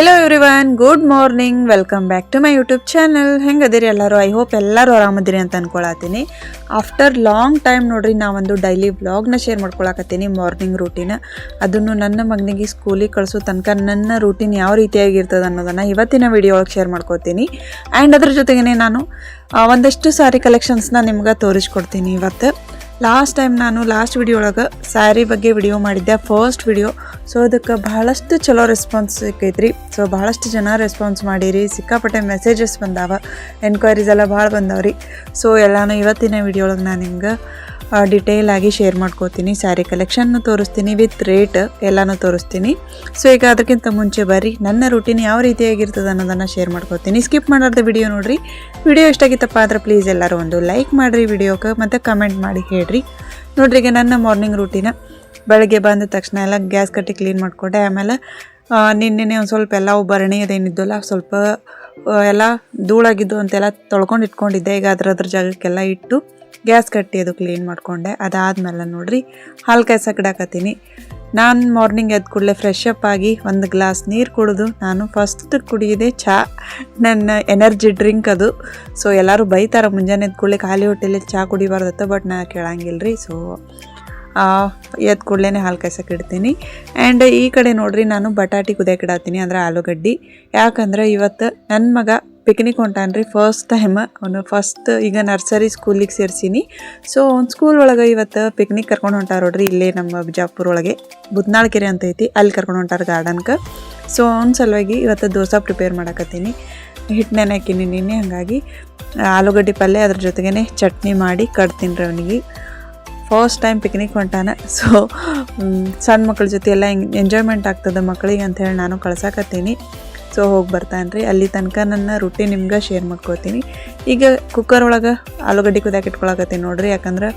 Hello everyone good morning welcome back to my YouTube channel ಹೆಂಗದಿರಿ ಎಲ್ಲರೂ? I hope ಎಲ್ಲರೂ ಆರಾಮದಿರಿ ಅಂತ ಅನ್ಕೊಳತ್ತೀನಿ. After long time ನೋಡ್ರಿ ನಾವೊಂದು ಡೈಲಿ ವ್ಲಾಗ್ನ ಶೇರ್ ಮಾಡ್ಕೊಳಕತ್ತೀನಿ ಮಾರ್ನಿಂಗ್ ರೂಟೀನ್ ಅದನ್ನು ನನ್ನ ಮಗನಿಗೆ ಸ್ಕೂಲಿಗೆ ಕಳಿಸೋ ತನಕ ನನ್ನ ರೂಟೀನ್ ಯಾವ ರೀತಿಯಾಗಿರ್ತದೆ ಅನ್ನೋದನ್ನು ಇವತ್ತಿನ ವಿಡಿಯೋ ಒಳಗೆ ಶೇರ್ ಮಾಡ್ಕೋತೀನಿ. ಆ್ಯಂಡ್ ಅದ್ರ ಜೊತೆಗೇ ನಾನು ಒಂದಷ್ಟು ಸಾರಿ ಕಲೆಕ್ಷನ್ಸ್ನ ನಿಮ್ಗೆ ತೋರಿಸ್ಕೊಡ್ತೀನಿ ಇವತ್ತು. ಲಾಸ್ಟ್ ಟೈಮ್ ನಾನು ಲಾಸ್ಟ್ ವಿಡಿಯೋ ಒಳಗೆ ಸ್ಯಾರಿ ಬಗ್ಗೆ ವಿಡಿಯೋ ಮಾಡಿದ್ದೆ ಫಸ್ಟ್ ವಿಡಿಯೋ ಸೊ ಅದಕ್ಕೆ ಬಹಳಷ್ಟು ಚಲೋ ರೆಸ್ಪಾನ್ಸ್ ಸಿಕ್ಕೈತ್ರಿ. ಸೊ ಭಾಳಷ್ಟು ಜನ ರೆಸ್ಪಾನ್ಸ್ ಮಾಡಿರಿ. ಸಿಕ್ಕಾಪಟ್ಟೆ ಮೆಸೇಜಸ್ ಬಂದಾವ ಎನ್ಕ್ವೈರೀಸ್ ಎಲ್ಲ ಭಾಳ ಬಂದಾವ್ರಿ. ಸೊ ಎಲ್ಲಾನು ಇವತ್ತಿನ ವಿಡಿಯೋ ಒಳಗೆ ನಾನು ನಿಮ್ಗೆ ಡಿಟೇಲ್ ಆಗಿ ಶೇರ್ ಮಾಡ್ಕೋತೀನಿ. ಸ್ಯಾರಿ ಕಲೆಕ್ಷನ್ ತೋರಿಸ್ತೀನಿ ವಿತ್ ರೇಟ್ ಎಲ್ಲನೂ ತೋರಿಸ್ತೀನಿ. ಸೊ ಈಗ ಅದಕ್ಕಿಂತ ಮುಂಚೆ ಬರ್ರಿ. ನನ್ನ ರೂಟೀನ್ ಯಾವ ರೀತಿಯಾಗಿರ್ತದೆ ಅನ್ನೋದನ್ನು ಶೇರ್ ಮಾಡ್ಕೋತೀನಿ. ಸ್ಕಿಪ್ ಮಾಡಾರ್ದ ವಿಡಿಯೋ ನೋಡಿರಿ. ವಿಡಿಯೋ ಎಷ್ಟಾಗಿತ್ತಪ್ಪ ಅಂದ್ರೆ ಪ್ಲೀಸ್ ಎಲ್ಲರೂ ಒಂದು ಲೈಕ್ ಮಾಡಿರಿ ವಿಡಿಯೋಕ್ಕೆ ಮತ್ತು ಕಮೆಂಟ್ ಮಾಡಿ ಹೇಳ್ರಿ. ನೋಡ್ರಿ ಈಗ ನನ್ನ ಮಾರ್ನಿಂಗ್ ರೂಟೀನ ಬೆಳಗ್ಗೆ ಬಂದ ತಕ್ಷಣ ಎಲ್ಲ ಗ್ಯಾಸ್ ಕಟ್ಟಿ ಕ್ಲೀನ್ ಮಾಡಿಕೊಂಡೆ. ಆಮೇಲೆ ನಿನ್ನೆನೆ ಒಂದು ಸ್ವಲ್ಪ ಎಲ್ಲ ಭರಣಿ ಅದೇನಿದ್ದಲ್ಲ ಸ್ವಲ್ಪ ಎಲ್ಲ ಧೂಳಾಗಿದ್ದು ಅಂತೆಲ್ಲ ತೊಳ್ಕೊಂಡು ಇಟ್ಕೊಂಡಿದ್ದೆ. ಈಗ ಅದ್ರ ಅದ್ರ ಜಾಗಕ್ಕೆಲ್ಲ ಇಟ್ಟು ಗ್ಯಾಸ್ ಕಟ್ಟಿ ಅದು ಕ್ಲೀನ್ ಮಾಡಿಕೊಂಡೆ. ಅದಾದ್ಮೇಲೆ ನೋಡ್ರಿ, ಹಾಲು ಕಾಯ್ಸಕ್ಕಿಡಾಕತ್ತೀನಿ ನಾನು ಮಾರ್ನಿಂಗ್ ಎದ್ದು ಕೂಡಲೇ ಫ್ರೆಶ್ ಅಪ್ ಆಗಿ ಒಂದು ಗ್ಲಾಸ್ ನೀರು ಕುಡಿದು ನಾನು ಫಸ್ಟ್ ಕುಡಿಯಿದೆ ಚಹಾ ನನ್ನ ಎನರ್ಜಿ ಡ್ರಿಂಕ್ ಅದು. ಸೊ ಎಲ್ಲರೂ ಬೈತಾರೆ ಮುಂಜಾನೆ ಎದ್ದು ಕೂಡಲೇ ಖಾಲಿ ಹೊಟ್ಟೆಲಿ ಚಹಾ ಕುಡಿಬಾರ್ದತ್ತ ಬಟ್ ನಾ ಕೇಳಂಗಿಲ್ಲ ರೀ ಸೊ ಎದ್ದು ಕೂಡಲೇ ಹಾಲು ಕಾಯ್ಸಕ್ಕೆ ಇಡ್ತೀನಿ ಆ್ಯಂಡ್ ಈ ಕಡೆ ನೋಡ್ರಿ ನಾನು ಬಟಾಟಿ ಕುದಿಯಕ್ಕೆ ಇಡತ್ತೀನಿ ಅಂದ್ರೆ ಆಲೂಗಡ್ಡಿ. ಯಾಕಂದ್ರೆ ಇವತ್ತು ನನ್ನ ಮಗ ಪಿಕ್ನಿಕ್ ಹೊಂಟಾನ್ರಿ ಫಸ್ಟ್ ಟೈಮ್ ಅವನು ಫಸ್ಟ್ ಈಗ ನರ್ಸರಿ ಸ್ಕೂಲಿಗೆ ಸೇರ್ಸೀನಿ. ಸೊ ಅವ್ನು ಸ್ಕೂಲ್ ಒಳಗೆ ಇವತ್ತು ಪಿಕ್ನಿಕ್ ಕರ್ಕೊಂಡು ಹೊಂಟಾರ ನೋಡ್ರಿ, ಇಲ್ಲೇ ನಮ್ಮ ಬಿಜಾಪುರ ಒಳಗೆ. ಬುದ್ನಾಳ್ ಕೆರೆ ಅಂತ ಐತಿ, ಅಲ್ಲಿ ಕರ್ಕೊಂಡು ಹೊಂಟಾರ ಗಾರ್ಡನ್ಗೆ ಸೊ ಅವ್ನ ಸಲುವಾಗಿ ಇವತ್ತು ದೋಸೆ ಪ್ರಿಪೇರ್ ಮಾಡಕತ್ತೀನಿ. ಹಿಟ್ಟು ನೆನೆಕಿನಿ ನಿನ್ನೆ, ಹಾಗಾಗಿ ಆಲೂಗಡ್ಡೆ ಪಲ್ಯ ಅದ್ರ ಜೊತೆಗೇ ಚಟ್ನಿ ಮಾಡಿ ಕಟ್ತೀನಿ ರೀ ಅವನಿಗೆ. ಫಸ್ಟ್ ಟೈಮ್ ಪಿಕ್ನಿಕ್ ಹೊಂಟಾನ. ಸೊ ಸಣ್ಣ ಮಕ್ಕಳ ಜೊತೆ ಎಲ್ಲ ಎಂಜಾಯ್ಮೆಂಟ್ ಆಗ್ತದೆ ಮಕ್ಕಳಿಗೆ ಅಂಥೇಳಿ ನಾನು ಕಳ್ಸಾಕತ್ತೀನಿ. ಸೊ ಹೋಗಿ ಬರ್ತಾನೆ ರೀ. ಅಲ್ಲಿ ತನಕ ನನ್ನ ರೊಟ್ಟಿ ನಿಮ್ಗೆ ಶೇರ್ ಮಾಡ್ಕೋತೀನಿ. ಈಗ ಕುಕ್ಕರ್ ಒಳಗೆ ಆಲೂಗಡ್ಡೆ ಕುದಿಯಾಕೆ ಇಟ್ಕೊಳಕತ್ತೀನಿ ನೋಡಿರಿ. ಯಾಕಂದ್ರೆ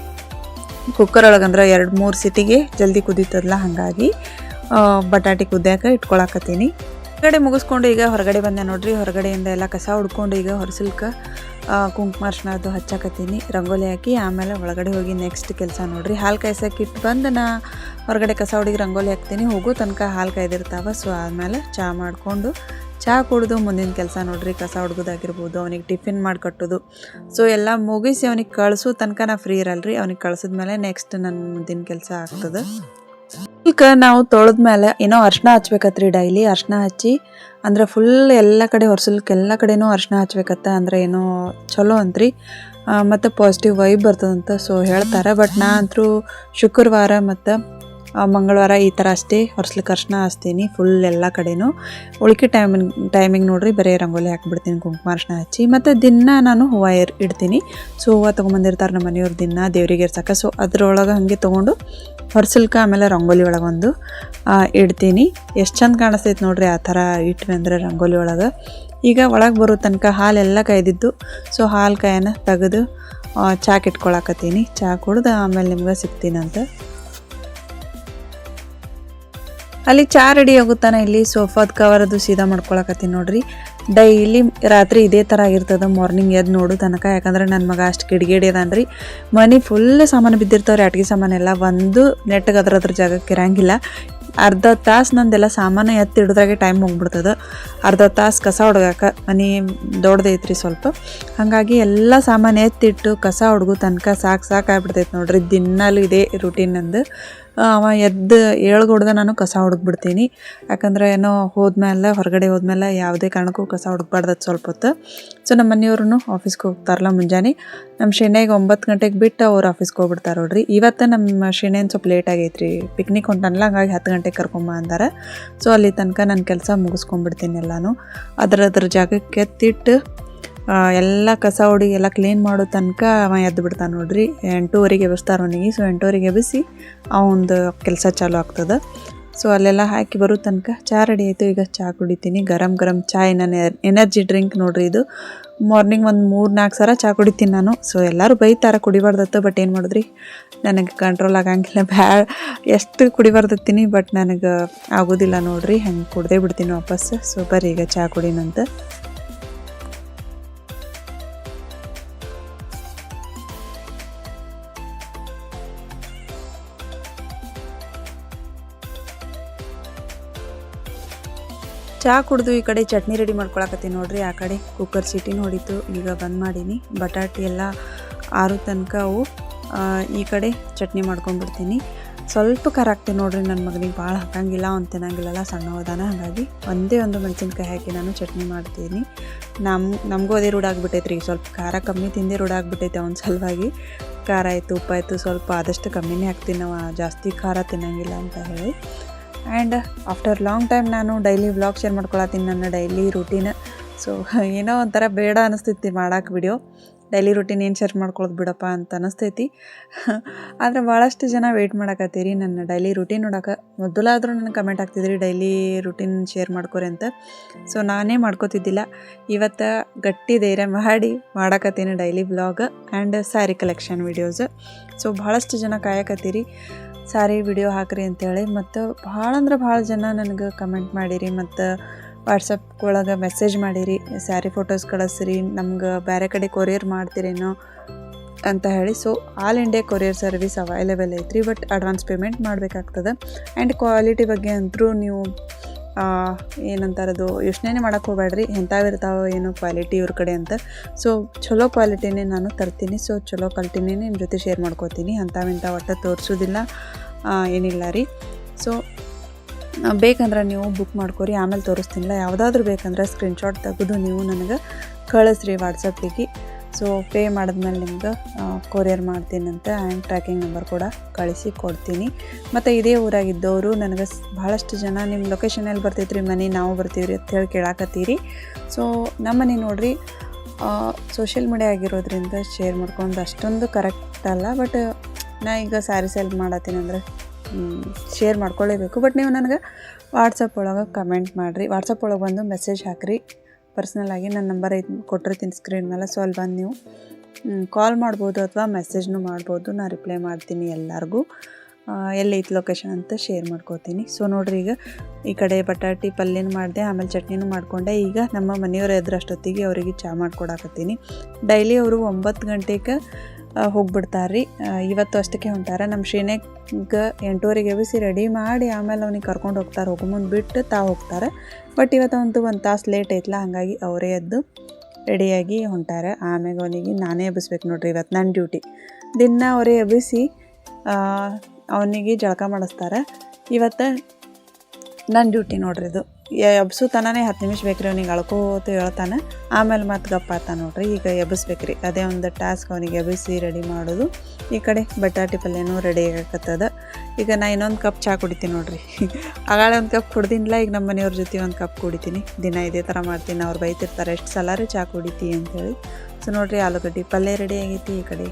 ಕುಕ್ಕರ್ ಒಳಗಂದ್ರೆ ಎರಡು ಮೂರು ಸಿಟಿಗೆ ಜಲ್ದಿ ಕುದೀತದಲ್ಲ ಹಾಗಾಗಿ ಬಟಾಟೆ ಕುದಿಯಾಕ ಇಟ್ಕೊಳಕತ್ತೀನಿ. ಹೊರಗಡೆ ಮುಗಿಸ್ಕೊಂಡು ಈಗ ಹೊರಗಡೆ ಬಂದೆ ನೋಡಿರಿ. ಹೊರಗಡೆಯಿಂದ ಎಲ್ಲ ಕಸ ಹುಡ್ಕೊಂಡು ಈಗ ಹೊರಸಲ್ಕ ಕುಂಕುಮ ಅರ್ಶಿನ ಅದು ಹಚ್ಚಾಕತ್ತೀನಿ. ರಂಗೋಲಿ ಹಾಕಿ ಆಮೇಲೆ ಒಳಗಡೆ ಹೋಗಿ ನೆಕ್ಸ್ಟ್ ಕೆಲಸ ನೋಡಿರಿ. ಹಾಲು ಕಾಯ್ಸೋಕೆ ಇಟ್ಟು ಬಂದು ನಾ ಹೊರಗಡೆ ಕಸ ಹುಡುಗಿ ರಂಗೋಲಿ ಹಾಕ್ತೀನಿ. ಹೋಗೋ ತನಕ ಹಾಲು ಕಾಯ್ದಿರ್ತಾವೆ. ಸೊ ಆಮೇಲೆ ಚಹಾ ಮಾಡಿಕೊಂಡು ಚಹಾ ಕುಡಿದು ಮುಂದಿನ ಕೆಲಸ ನೋಡ್ರಿ, ಕಸ ಹುಡ್ಗೋದಾಗಿರ್ಬೋದು ಅವನಿಗೆ ಟಿಫಿನ್ ಮಾಡಿ ಕಟ್ಟೋದು. ಸೊ ಎಲ್ಲ ಮುಗಿಸಿ ಅವನಿಗೆ ಕಳಿಸೋ ತನಕ ನಾ ಫ್ರೀ ಇರಲ್ರಿ. ಅವ್ನಿಗೆ ಕಳ್ಸಿದ್ಮೇಲೆ ನೆಕ್ಸ್ಟ್ ನನ್ನ ಮುಂದಿನ ಕೆಲಸ ಆಗ್ತದೆ. ಈಗ ನಾವು ತೊಳೆದ್ಮೇಲೆ ಏನೋ ಅರ್ಶಿನ ಹಚ್ಬೇಕತ್ರಿ ಡೈಲಿ ಅರ್ಶಿನ ಹಚ್ಚಿ, ಅಂದ್ರೆ ಫುಲ್ ಎಲ್ಲ ಕಡೆ ಹೊರ್ಸಲ್ಕ್ ಎಲ್ಲ ಕಡೆನೂ ಅರ್ಶಿನ ಹಚ್ಬೇಕತ್ತ, ಅಂದ್ರೆ ಏನೋ ಚಲೋ ಅಂತ್ರಿ. ಮತ್ತು ಪಾಸಿಟಿವ್ ವೈಬ್ ಬರ್ತದಂತ ಸೊ ಹೇಳ್ತಾರೆ. ಬಟ್ ನಾ ಅಂತೂ ಶುಕ್ರವಾರ ಮತ್ತು ಮಂಗಳವಾರ ಈ ಥರ ಅಷ್ಟೇ ಹೊರ್ಸ್ಲಿಕ್ಕೆ ಅರ್ಶನ ಹಚ್ತೀನಿ ಫುಲ್ ಎಲ್ಲ ಕಡೆನೂ. ಉಳಿಕೆ ಟೈಮಿಂಗ್ ಟೈಮಿಂಗ್ ನೋಡ್ರಿ, ಬರೀ ರಂಗೋಲಿ ಹಾಕ್ಬಿಡ್ತೀನಿ, ಕುಂಕುಮ ಅರ್ಶನ ಹಚ್ಚಿ. ಮತ್ತು ದಿನ ನಾನು ಹೂವು ಇಡ್ತೀನಿ. ಸೊ, ಹೂವು ತೊಗೊಂಬಂದಿರ್ತಾರೆ ನಮ್ಮ ಮನೆಯವ್ರ ದಿನ ದೇವ್ರಿಗೆ ಇರ್ಸಕ್ಕೆ ಸೊ, ಅದ್ರೊಳಗೆ ಹಾಗೆ ತೊಗೊಂಡು ಹೊರ್ಸಲ್ಕ ಆಮೇಲೆ ರಂಗೋಲಿ ಒಳಗೆ ಒಂದು ಇಡ್ತೀನಿ. ಎಷ್ಟು ಚಂದ ಕಾಣಿಸ್ತೈತೆ ನೋಡ್ರಿ ಆ ಥರ ಇಟ್ವಿ ಅಂದರೆ ರಂಗೋಲಿ ಒಳಗೆ. ಈಗ ಒಳಗೆ ಬರೋ ತನಕ ಹಾಲೆಲ್ಲ ಕಾಯ್ದಿದ್ದು. ಸೊ, ಹಾಲು ಕಾಯನ್ನು ತೆಗೆದು ಚಾಕ್ ಇಟ್ಕೊಳಕತ್ತೀನಿ. ಚಹಾ ಕುಡ್ದು ಆಮೇಲೆ ನಿಮ್ಗೆ ಸಿಗ್ತೀನಂತ ಅಲ್ಲಿ ಚಾ ರೆಡಿ ಆಗುತ್ತಾನೆ ಇಲ್ಲಿ ಸೋಫಾದ ಕವರ್ ಅದು ಸೀದಾ ಮಾಡ್ಕೊಳಕತ್ತೀನಿ ನೋಡ್ರಿ. ಡೈಲಿ ರಾತ್ರಿ ಇದೇ ಥರ ಆಗಿರ್ತದೆ ಮಾರ್ನಿಂಗ್ ಎದ್ದು ನೋಡು ತನಕ. ಯಾಕಂದ್ರೆ ನನ್ನ ಮಗ ಅಷ್ಟು ಕಿಡಿಗೇಡಿ ಅದಾನ್ರಿ. ಮನೆ ಫುಲ್ ಸಾಮಾನು ಬಿದ್ದಿರ್ತಾವ್ರಿ, ಅಟ್ಗೆ ಸಾಮಾನೆಲ್ಲ ಒಂದು ನೆಟ್ಟಗೆ ಅದ್ರ ಅದ್ರ ಜಾಗಕ್ಕೆ ಇರಂಗಿಲ್ಲ. ಅರ್ಧ ತಾಸು ನಂದೆಲ್ಲ ಸಾಮಾನು ಎತ್ತಿ ಹಿಡಿದ್ರಾಗೆ ಟೈಮ್ ಹೋಗ್ಬಿಡ್ತದೆ. ಅರ್ಧ ತಾಸು ಕಸ ಹೊಡ್ಗಾಕ ಮನೆ ದೊಡ್ಡದೈತ್ರಿ ಸ್ವಲ್ಪ. ಹಾಗಾಗಿ ಎಲ್ಲ ಸಾಮಾನು ಎತ್ತಿಟ್ಟು ಕಸ ಹೊಡ್ಗು ತನಕ ಸಾಕು ಸಾಕಾಗ್ಬಿಡ್ತೈತೆ ನೋಡ್ರಿ. ದಿನಾಲು ಇದೇ ರುಟೀನ್ ನಂದು. ಅವ ಎದ್ದು ಏಳ್ಗೊಡ್ದ ನಾನು ಕಸ ಹುಡುಕ್ಬಿಡ್ತೀನಿ ಯಾಕಂದರೆ ಏನೋ ಹೋದ್ಮೇಲೆ ಹೊರಗಡೆ ಹೋದ್ಮೇಲೆ ಯಾವುದೇ ಕಾರಣಕ್ಕೂ ಕಸ ಹುಡುಕ್ಬಾರ್ದು ಸ್ವಲ್ಪ ಹೊತ್ತು. ಸೊ ನಮ್ಮ ಮನೆಯವ್ರೂ ಆಫೀಸ್ಗೆ ಹೋಗ್ತಾರಲ್ಲ ಮುಂಜಾನೆ. ನಮ್ಮ ಶೆಣೆಗೆ ಒಂಬತ್ತು ಗಂಟೆಗೆ ಬಿಟ್ಟು ಅವ್ರು ಆಫೀಸ್ಗೆ ಹೋಗ್ಬಿಡ್ತಾರೆ ನೋಡ್ರಿ. ಇವತ್ತು ನಮ್ಮ ಶೆಣೆನ ಸ್ವಲ್ಪ ಲೇಟ್ ಆಗೈತ್ರಿ. ಪಿಕ್ನಿಕ್ ಹೊಂಟನಲ್ಲ, ಹಂಗಾಗಿ ಹತ್ತು ಗಂಟೆಗೆ ಕರ್ಕೊಂಬ ಅಂದಾರ. ಸೊ ಅಲ್ಲಿ ತನಕ ನನ್ನ ಕೆಲಸ ಮುಗಿಸ್ಕೊಂಡ್ಬಿಡ್ತೀನಿ ಎಲ್ಲಾನು. ಅದರ ಅದ್ರ ಜಾಗಕ್ಕೆ ಎತ್ತಿಟ್ಟು ಎಲ್ಲ ಕಸ ಹೊಡಿ ಎಲ್ಲ ಕ್ಲೀನ್ ಮಾಡೋ ತನಕ ಅವ ಎದ್ದು ಬಿಡ್ತಾನೆ ನೋಡ್ರಿ. ಎಂಟೂವರೆಗೆ ಎಬ್ಬಿಸ್ತಾರೆ ಅವನಿಗೆ ಸೊ ಎಂಟೂವರೆಗೆ ಎಬ್ಬಿಸಿ ಅವಂದು ಕೆಲಸ ಚಾಲೂ ಆಗ್ತದೆ. ಸೊ ಅಲ್ಲೆಲ್ಲ ಹಾಕಿ ಬರೋ ತನಕ ಚಹಾ ರೆಡಿ ಆಯಿತು. ಈಗ ಚಹಾ ಕುಡಿತೀನಿ. ಗರಂ ಗರಂ ಚಾಯ್ ನಾನು ಎನರ್ಜಿ ಡ್ರಿಂಕ್ ನೋಡ್ರಿ ಇದು. ಮಾರ್ನಿಂಗ್ ಒಂದು ಮೂರು ನಾಲ್ಕು ಸಲ ಚಹಾ ಕುಡಿತೀನಿ ನಾನು. ಸೊ ಎಲ್ಲರೂ ಬೈತಾರೆ ಕುಡಿಬಾರ್ದತ್ತ ಬಟ್ ಏನು ಮಾಡಿದ್ರಿ? ನನಗೆ ಕಂಟ್ರೋಲ್ ಆಗಂಗಿಲ್ಲ. ಬ್ಯಾ, ಎಷ್ಟು ಕುಡಿಬಾರ್ದತ್ತೀನಿ ಬಟ್ ನನಗೆ ಆಗೋದಿಲ್ಲ ನೋಡ್ರಿ. ಹೆಂಗೆ ಕುಡ್ದೇ ಬಿಡ್ತೀನಿ ವಾಪಸ್. ಸೊ ಬರ್ರಿ ಈಗ ಚಹಾ ಕುಡಿನಂತ. ಚಹಾ ಕುಡ್ದು ಈ ಕಡೆ ಚಟ್ನಿ ರೆಡಿ ಮಾಡ್ಕೊಳಕತ್ತೀನಿ ನೋಡ್ರಿ. ಆ ಕಡೆ ಕುಕ್ಕರ್ ಸೀಟಿ ನೋಡಿತ್ತು ಈಗ ಬಂದ್ ಮಾಡೀನಿ. ಬಟಾಟೆ ಎಲ್ಲ ಆರು ತನಕ ಅವು. ಈ ಕಡೆ ಚಟ್ನಿ ಮಾಡ್ಕೊಂಡ್ಬಿಡ್ತೀನಿ. ಸ್ವಲ್ಪ ಖಾರ ಹಾಕ್ತೀನಿ ನೋಡ್ರಿ ನನ್ನ ಮಗನಿಗೆ ಭಾಳ ಹಾಕಂಗಿಲ್ಲ, ಅವ್ನು ತಿನ್ನಂಗಿಲ್ಲಲ್ಲ ಸಣ್ಣ ಹೋದಾನ ಹಾಗಾಗಿ ಒಂದೇ ಒಂದು ಮೆಣಸಿನ್ಕಾಯಿ ಹಾಕಿ ನಾನು ಚಟ್ನಿ ಮಾಡ್ತೀನಿ. ನಮ್ಮ ನಮಗೂ ಅದೇ ರೂಢಾಗ್ಬಿಟ್ಟೈತ್ರಿ ಸ್ವಲ್ಪ ಖಾರ ಕಮ್ಮಿ ತಿಂದೇ ರೂಢಾಗ್ಬಿಟ್ಟೈತೆ ಅವ್ನ ಸಲುವಾಗಿ. ಖಾರ ಆಯಿತು ಉಪ್ಪಾಯಿತು ಸ್ವಲ್ಪ ಆದಷ್ಟು ಕಮ್ಮಿನೇ ಹಾಕ್ತೀನಿ. ನಾವು ಜಾಸ್ತಿ ಖಾರ ತಿನ್ನಂಗಿಲ್ಲ ಅಂತ ಹೇಳಿ. ಆ್ಯಂಡ್ ಆಫ್ಟರ್ ಲಾಂಗ್ ಟೈಮ್ ನಾನು ಡೈಲಿ ವ್ಲಾಗ್ ಶೇರ್ ಮಾಡ್ಕೊಳತ್ತೀನಿ ನನ್ನ ಡೈಲಿ ರೂಟೀನ್ ಸೊ ಏನೋ ಒಂಥರ ಬೇಡ ಅನಿಸ್ತೈತಿ ಮಾಡೋಕೆ ವಿಡಿಯೋ ಡೈಲಿ ರೂಟೀನ್ ಏನು ಶೇರ್ ಮಾಡ್ಕೊಳ್ಳೋದು ಬಿಡಪ್ಪ ಅಂತ ಅನಿಸ್ತೈತಿ. ಆದರೆ ಭಾಳಷ್ಟು ಜನ ವೆಯ್ಟ್ ಮಾಡಕತ್ತೀರಿ ನನ್ನ ಡೈಲಿ ರೂಟೀನ್ ನೋಡೋಕೆ. ಮೊದಲಾದರೂ ನನಗೆ ಕಮೆಂಟ್ ಆಗ್ತಿದ್ರಿ ಡೈಲಿ ರೂಟೀನ್ ಶೇರ್ ಮಾಡ್ಕೊರಿ ಅಂತ. ಸೊ ನಾನೇ ಮಾಡ್ಕೋತಿದ್ದಿಲ್ಲ. ಇವತ್ತು ಗಟ್ಟಿ ಧೈರ್ಯ ಮಾಡಿ ಮಾಡಕತ್ತೀನಿ daily blog and sari collection videos so ಭಾಳಷ್ಟು ಜನ ಕಾಯಕತ್ತೀರಿ. ಸಾರಿ ವಿಡಿಯೋ ಹಾಕ್ರಿ ಅಂತೇಳಿ ಮತ್ತು ಭಾಳ ಅಂದ್ರೆ ಭಾಳ ಜನ ನನಗೆ ಕಮೆಂಟ್ ಮಾಡಿರಿ ಮತ್ತು ವಾಟ್ಸಪ್ ಒಳಗೆ ಮೆಸೇಜ್ ಮಾಡಿರಿ ಸ್ಯಾರಿ ಫೋಟೋಸ್ ಕಳಿಸ್ರಿ, ನಮ್ಗೆ ಬೇರೆ ಕಡೆ ಕೊರಿಯರ್ ಮಾಡ್ತೀರೇನೋ ಅಂತ ಹೇಳಿ. So all India courier service available ಐತ್ರಿ ಬಟ್ ಅಡ್ವಾನ್ಸ್ ಪೇಮೆಂಟ್ ಮಾಡಬೇಕಾಗ್ತದೆ. ಆ್ಯಂಡ್ ಕ್ವಾಲಿಟಿ ಬಗ್ಗೆ ಅಂತರೂ ನೀವು ಏನಂತಾರದು ಯೋಚನೆ ಮಾಡೋಕ್ಕೆ ಹೋಗ್ಬೇಡ್ರಿ. ಎಂಥವಿರ್ತಾವೆ ಏನು ಕ್ವಾಲಿಟಿ ಇವ್ರ ಕಡೆ ಅಂತ. ಸೊ ಚಲೋ ಕ್ವಾಲಿಟಿನೇ ನಾನು ತರ್ತೀನಿ. ಸೊ ಚಲೋ ಕ್ವಾಲಿಟಿನೇ ನಿಮ್ಮ ಜೊತೆ ಶೇರ್ ಮಾಡ್ಕೋತೀನಿ. ಅಂಥವಿಂಥ ಒಟ್ಟು ತೋರಿಸೋದಿಲ್ಲ. ಏನಿಲ್ಲ ರೀ. ಸೊ ಬೇಕಂದ್ರೆ ನೀವು ಬುಕ್ ಮಾಡ್ಕೊರಿ. ಆಮೇಲೆ ತೋರಿಸ್ತೀನಿಲ್ಲ. ಯಾವುದಾದ್ರೂ ಬೇಕಂದ್ರೆ ಸ್ಕ್ರೀನ್ಶಾಟ್ ತೆಗೆದು ನೀವು ನನಗೆ ಕಳಿಸ್ರಿ ವಾಟ್ಸಪ್ಪಿಗೆ ಸೊ ಪೇ ಮಾಡಿದ್ಮೇಲೆ ನಿಮ್ಗೆ ಕೊರಿಯರ್ ಮಾಡ್ತೀನಂತ. ಆ್ಯಂಡ್ ಟ್ರ್ಯಾಕಿಂಗ್ ನಂಬರ್ ಕೂಡ ಕಳಿಸಿ ಕೊಡ್ತೀನಿ. ಮತ್ತು ಇದೇ ಊರಾಗಿದ್ದವರು, ನನಗೆ ಭಾಳಷ್ಟು ಜನ ನಿಮ್ಮ ಲೊಕೇಶನ್ ಎಲ್ಲಿ ಬರ್ತೈತ್ರಿ, ಮನೆ ನಾವು ಬರ್ತೀವ್ರಿ ಅಂತ ಹೇಳಿ ಕೇಳಾಕತ್ತೀರಿ. ಸೊ ನಮ್ಮ ಮನೆ ನೋಡಿರಿ ಸೋಷಿಯಲ್ ಮೀಡಿಯಾ ಆಗಿರೋದ್ರಿಂದ ಶೇರ್ ಮಾಡ್ಕೊಂಡು ಅಷ್ಟೊಂದು ಕರೆಕ್ಟ್ ಅಲ್ಲ ಬಟ್ ನಾ ಈಗ ಸ್ಯಾರಿ ಸೆಲ್ ಮಾಡತ್ತೀನಿ ಅಂದರೆ ಶೇರ್ ಮಾಡ್ಕೊಳ್ಳೇಬೇಕು. ಬಟ್ ನೀವು ನನಗೆ ವಾಟ್ಸಪ್ ಒಳಗೆ ಕಮೆಂಟ್ ಮಾಡಿರಿ. ವಾಟ್ಸಪ್ ಒಳಗೆ ಬಂದು ಮೆಸೇಜ್ ಹಾಕಿರಿ. ಪರ್ಸ್ನಲಾಗಿ ನನ್ನ ನಂಬರ್ ಐದು ಕೊಟ್ಟಿರ್ತೀನಿ ಸ್ಕ್ರೀನ್ ಮೇಲೆ. ಸೊ ಅಲ್ಲಿ ಬಂದು ನೀವು ಕಾಲ್ ಮಾಡ್ಬೋದು ಅಥವಾ ಮೆಸೇಜ್ನು ಮಾಡ್ಬೋದು. ನಾನು ರಿಪ್ಲೈ ಮಾಡ್ತೀನಿ ಎಲ್ಲರಿಗೂ. ಎಲ್ಲೈತಿ ಲೊಕೇಶನ್ ಅಂತ ಶೇರ್ ಮಾಡ್ಕೋತೀನಿ. ಸೊ ನೋಡ್ರಿ ಈಗ ಈ ಕಡೆ ಬಟಾಟಿ ಪಲ್ಯನ ಮಾಡಿದೆ, ಆಮೇಲೆ ಚಟ್ನಿನೂ ಮಾಡಿಕೊಂಡೆ. ಈಗ ನಮ್ಮ ಮನೆಯವ್ರ ಎದುರಷ್ಟೊತ್ತಿಗೆ ಅವರಿಗೆ ಚಹಾ ಮಾಡ್ಕೊಡಾಕತ್ತೀನಿ. ಡೈಲಿ ಅವರು ಒಂಬತ್ತು ಗಂಟೆಗೆ ಹೋಗ್ಬಿಡ್ತಾರೆ ರೀ ಇವತ್ತು ಅಷ್ಟಕ್ಕೆ ಹೊಂಟಾರ. ನಮ್ಮ ಶ್ರೀನೇಗ ಎಂಟೂವರೆಗೆ ಎಬ್ಬಿಸಿ ರೆಡಿ ಮಾಡಿ ಆಮೇಲೆ ಅವ್ನಿಗೆ ಕರ್ಕೊಂಡು ಹೋಗ್ತಾರೆ. ಹೋಗೋ ಮುಂದೆ ಬಿಟ್ಟು ತಾ ಹೋಗ್ತಾರೆ. ಬಟ್ ಇವತ್ತಂತೂ ಒಂದು ತಾಸು ಲೇಟ್ ಐತ್ಲ, ಹಾಗಾಗಿ ಅವರೇ ಎದ್ದು ರೆಡಿಯಾಗಿ ಹೊಂಟಾರೆ. ಆಮ್ಯಾಗ ಅವನಿಗೆ ನಾನೇ ಎಬ್ಬಿಸ್ಬೇಕು ನೋಡ್ರಿ ಇವತ್ತು ನನ್ನ ಡ್ಯೂಟಿ ದಿನ ಅವರೇ ಎಬ್ಬಿಸಿ ಅವನಿಗೆ ಜಳಕ ಮಾಡಿಸ್ತಾರೆ. ಇವತ್ತು ನನ್ನ ಡ್ಯೂಟಿ ನೋಡ್ರಿ ಇದು. ಎಬ್ಸು ತನೇ ಹತ್ತು ನಿಮಿಷ ಬೇಕ್ರಿ ಅವ್ನಿಗೆ ಅಳ್ಕೋತ ಹೇಳ್ತಾನೆ. ಆಮೇಲೆ ಮತ್ತೆ ಗಪ್ಪ ಆತ ನೋಡ್ರಿ, ಈಗ ಎಬ್ಬಿಸ್ಬೇಕ್ರಿ. ಅದೇ ಒಂದು ಟಾಸ್ಕ್ ಅವನಿಗೆ ಎಬ್ಬಿಸಿ ರೆಡಿ ಮಾಡೋದು. ಈ ಕಡೆ ಬಟಾಟಿ ಪಲ್ಯನೂ ರೆಡಿ ಆಗಕತ್ತದ. ಈಗ ನಾ ಇನ್ನೊಂದು ಕಪ್ ಚಹಾ ಕುಡಿತೀನಿ ನೋಡ್ರಿ. ಆಗಾಳೆ ಒಂದು ಕಪ್ ಕುಡ್ದಿನಿಲ್ಲ ಈಗ ನಮ್ಮ ಮನೆಯವ್ರ ಜೊತೆ ಒಂದು ಕಪ್ ಕುಡಿತೀನಿ. ದಿನ ಇದೇ ಥರ ಮಾಡ್ತೀನಿ. ಅವ್ರು ಬೈತಿರ್ತಾರೆ, ಎಷ್ಟು ಸಲ ಚಹಾ ಕುಡಿತಿ? ಅಂತೇಳಿ ಸೊ ನೋಡ್ರಿ, ಆಲೂಗಡ್ಡೆ ಪಲ್ಯ ರೆಡಿ ಆಗೈತಿ, ಈ ಕಡೆ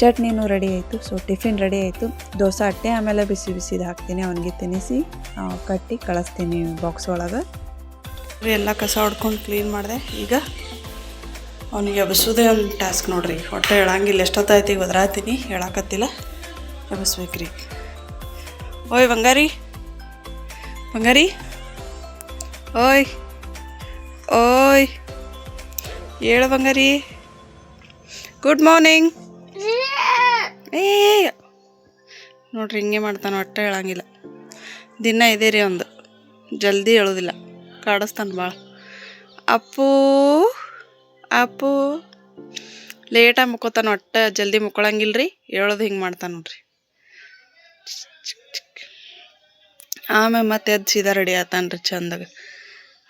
ಚಟ್ನಿನೂ ರೆಡಿ ಆಯಿತು. ಸೊ ಟಿಫಿನ್ ರೆಡಿ ಆಯಿತು. ದೋಸೆ, ಅಟ್ಟೆ, ಆಮೇಲೆ ಬಿಸಿ ಬಿಸಿದು ಹಾಕ್ತೀನಿ. ಅವನಿಗೆ ತಿನ್ನಿಸಿ ಕಟ್ಟಿ ಕಳಿಸ್ತೀನಿ ಬಾಕ್ಸ್ ಒಳಗೆ. ಎಲ್ಲ ಕಸ ಹೊಡ್ಕೊಂಡು ಕ್ಲೀನ್ ಮಾಡಿದೆ. ಈಗ ಅವನಿಗೆ ಎಬ್ಸೋದೇ ಒಂದು ಟಾಸ್ಕ್ ನೋಡ್ರಿ. ಹೊಟ್ಟೆ ಹೇಳಂಗಿಲ್ಲ ಎಷ್ಟೊತ್ತಾಯ್ತು ಈಗ ಒದರಾತೀನಿ, ಹೇಳಕತ್ತಿಲ್ಲ. ಎಬ್ಬಿಸ್ಬೇಕ್ರಿ ಓಯ್ ಬಂಗಾರಿ ಬಂಗಾರಿ ಓಯ್ ಓಯ್ ಹೇಳು ಬಂಗಾರಿ ಗುಡ್ ಮಾರ್ನಿಂಗ್ ಏ ನೋಡ್ರಿ ಹಿಂಗೆ ಮಾಡ್ತಾನೆ ಹೊಟ್ಟೆ ಹೇಳಂಗಿಲ್ಲ. ದಿನ ಇದೇ ರೀ ಒಂದು. ಜಲ್ದಿ ಹೇಳೋದಿಲ್ಲ. ಕಾಡಿಸ್ತಾನೆ ಭಾಳ ಅಪ್ಪು ಅಪ್ಪು. ಲೇಟಾಗಿ ಮುಕ್ಕೋತಾನೆ ಒಟ್ಟು ಜಲ್ದಿ ಮುಕ್ಕೊಳಂಗಿಲ್ಲ ರೀ ಹೇಳೋದು ಹಿಂಗೆ ಮಾಡ್ತಾನೆ ನೋಡ್ರಿ. ಆಮೇಲೆ ಮತ್ತೆ ಎದ್ದು ಸೀದಾ ರೆಡಿ ಆತಾನ್ರಿ, ಚಂದಾಗ.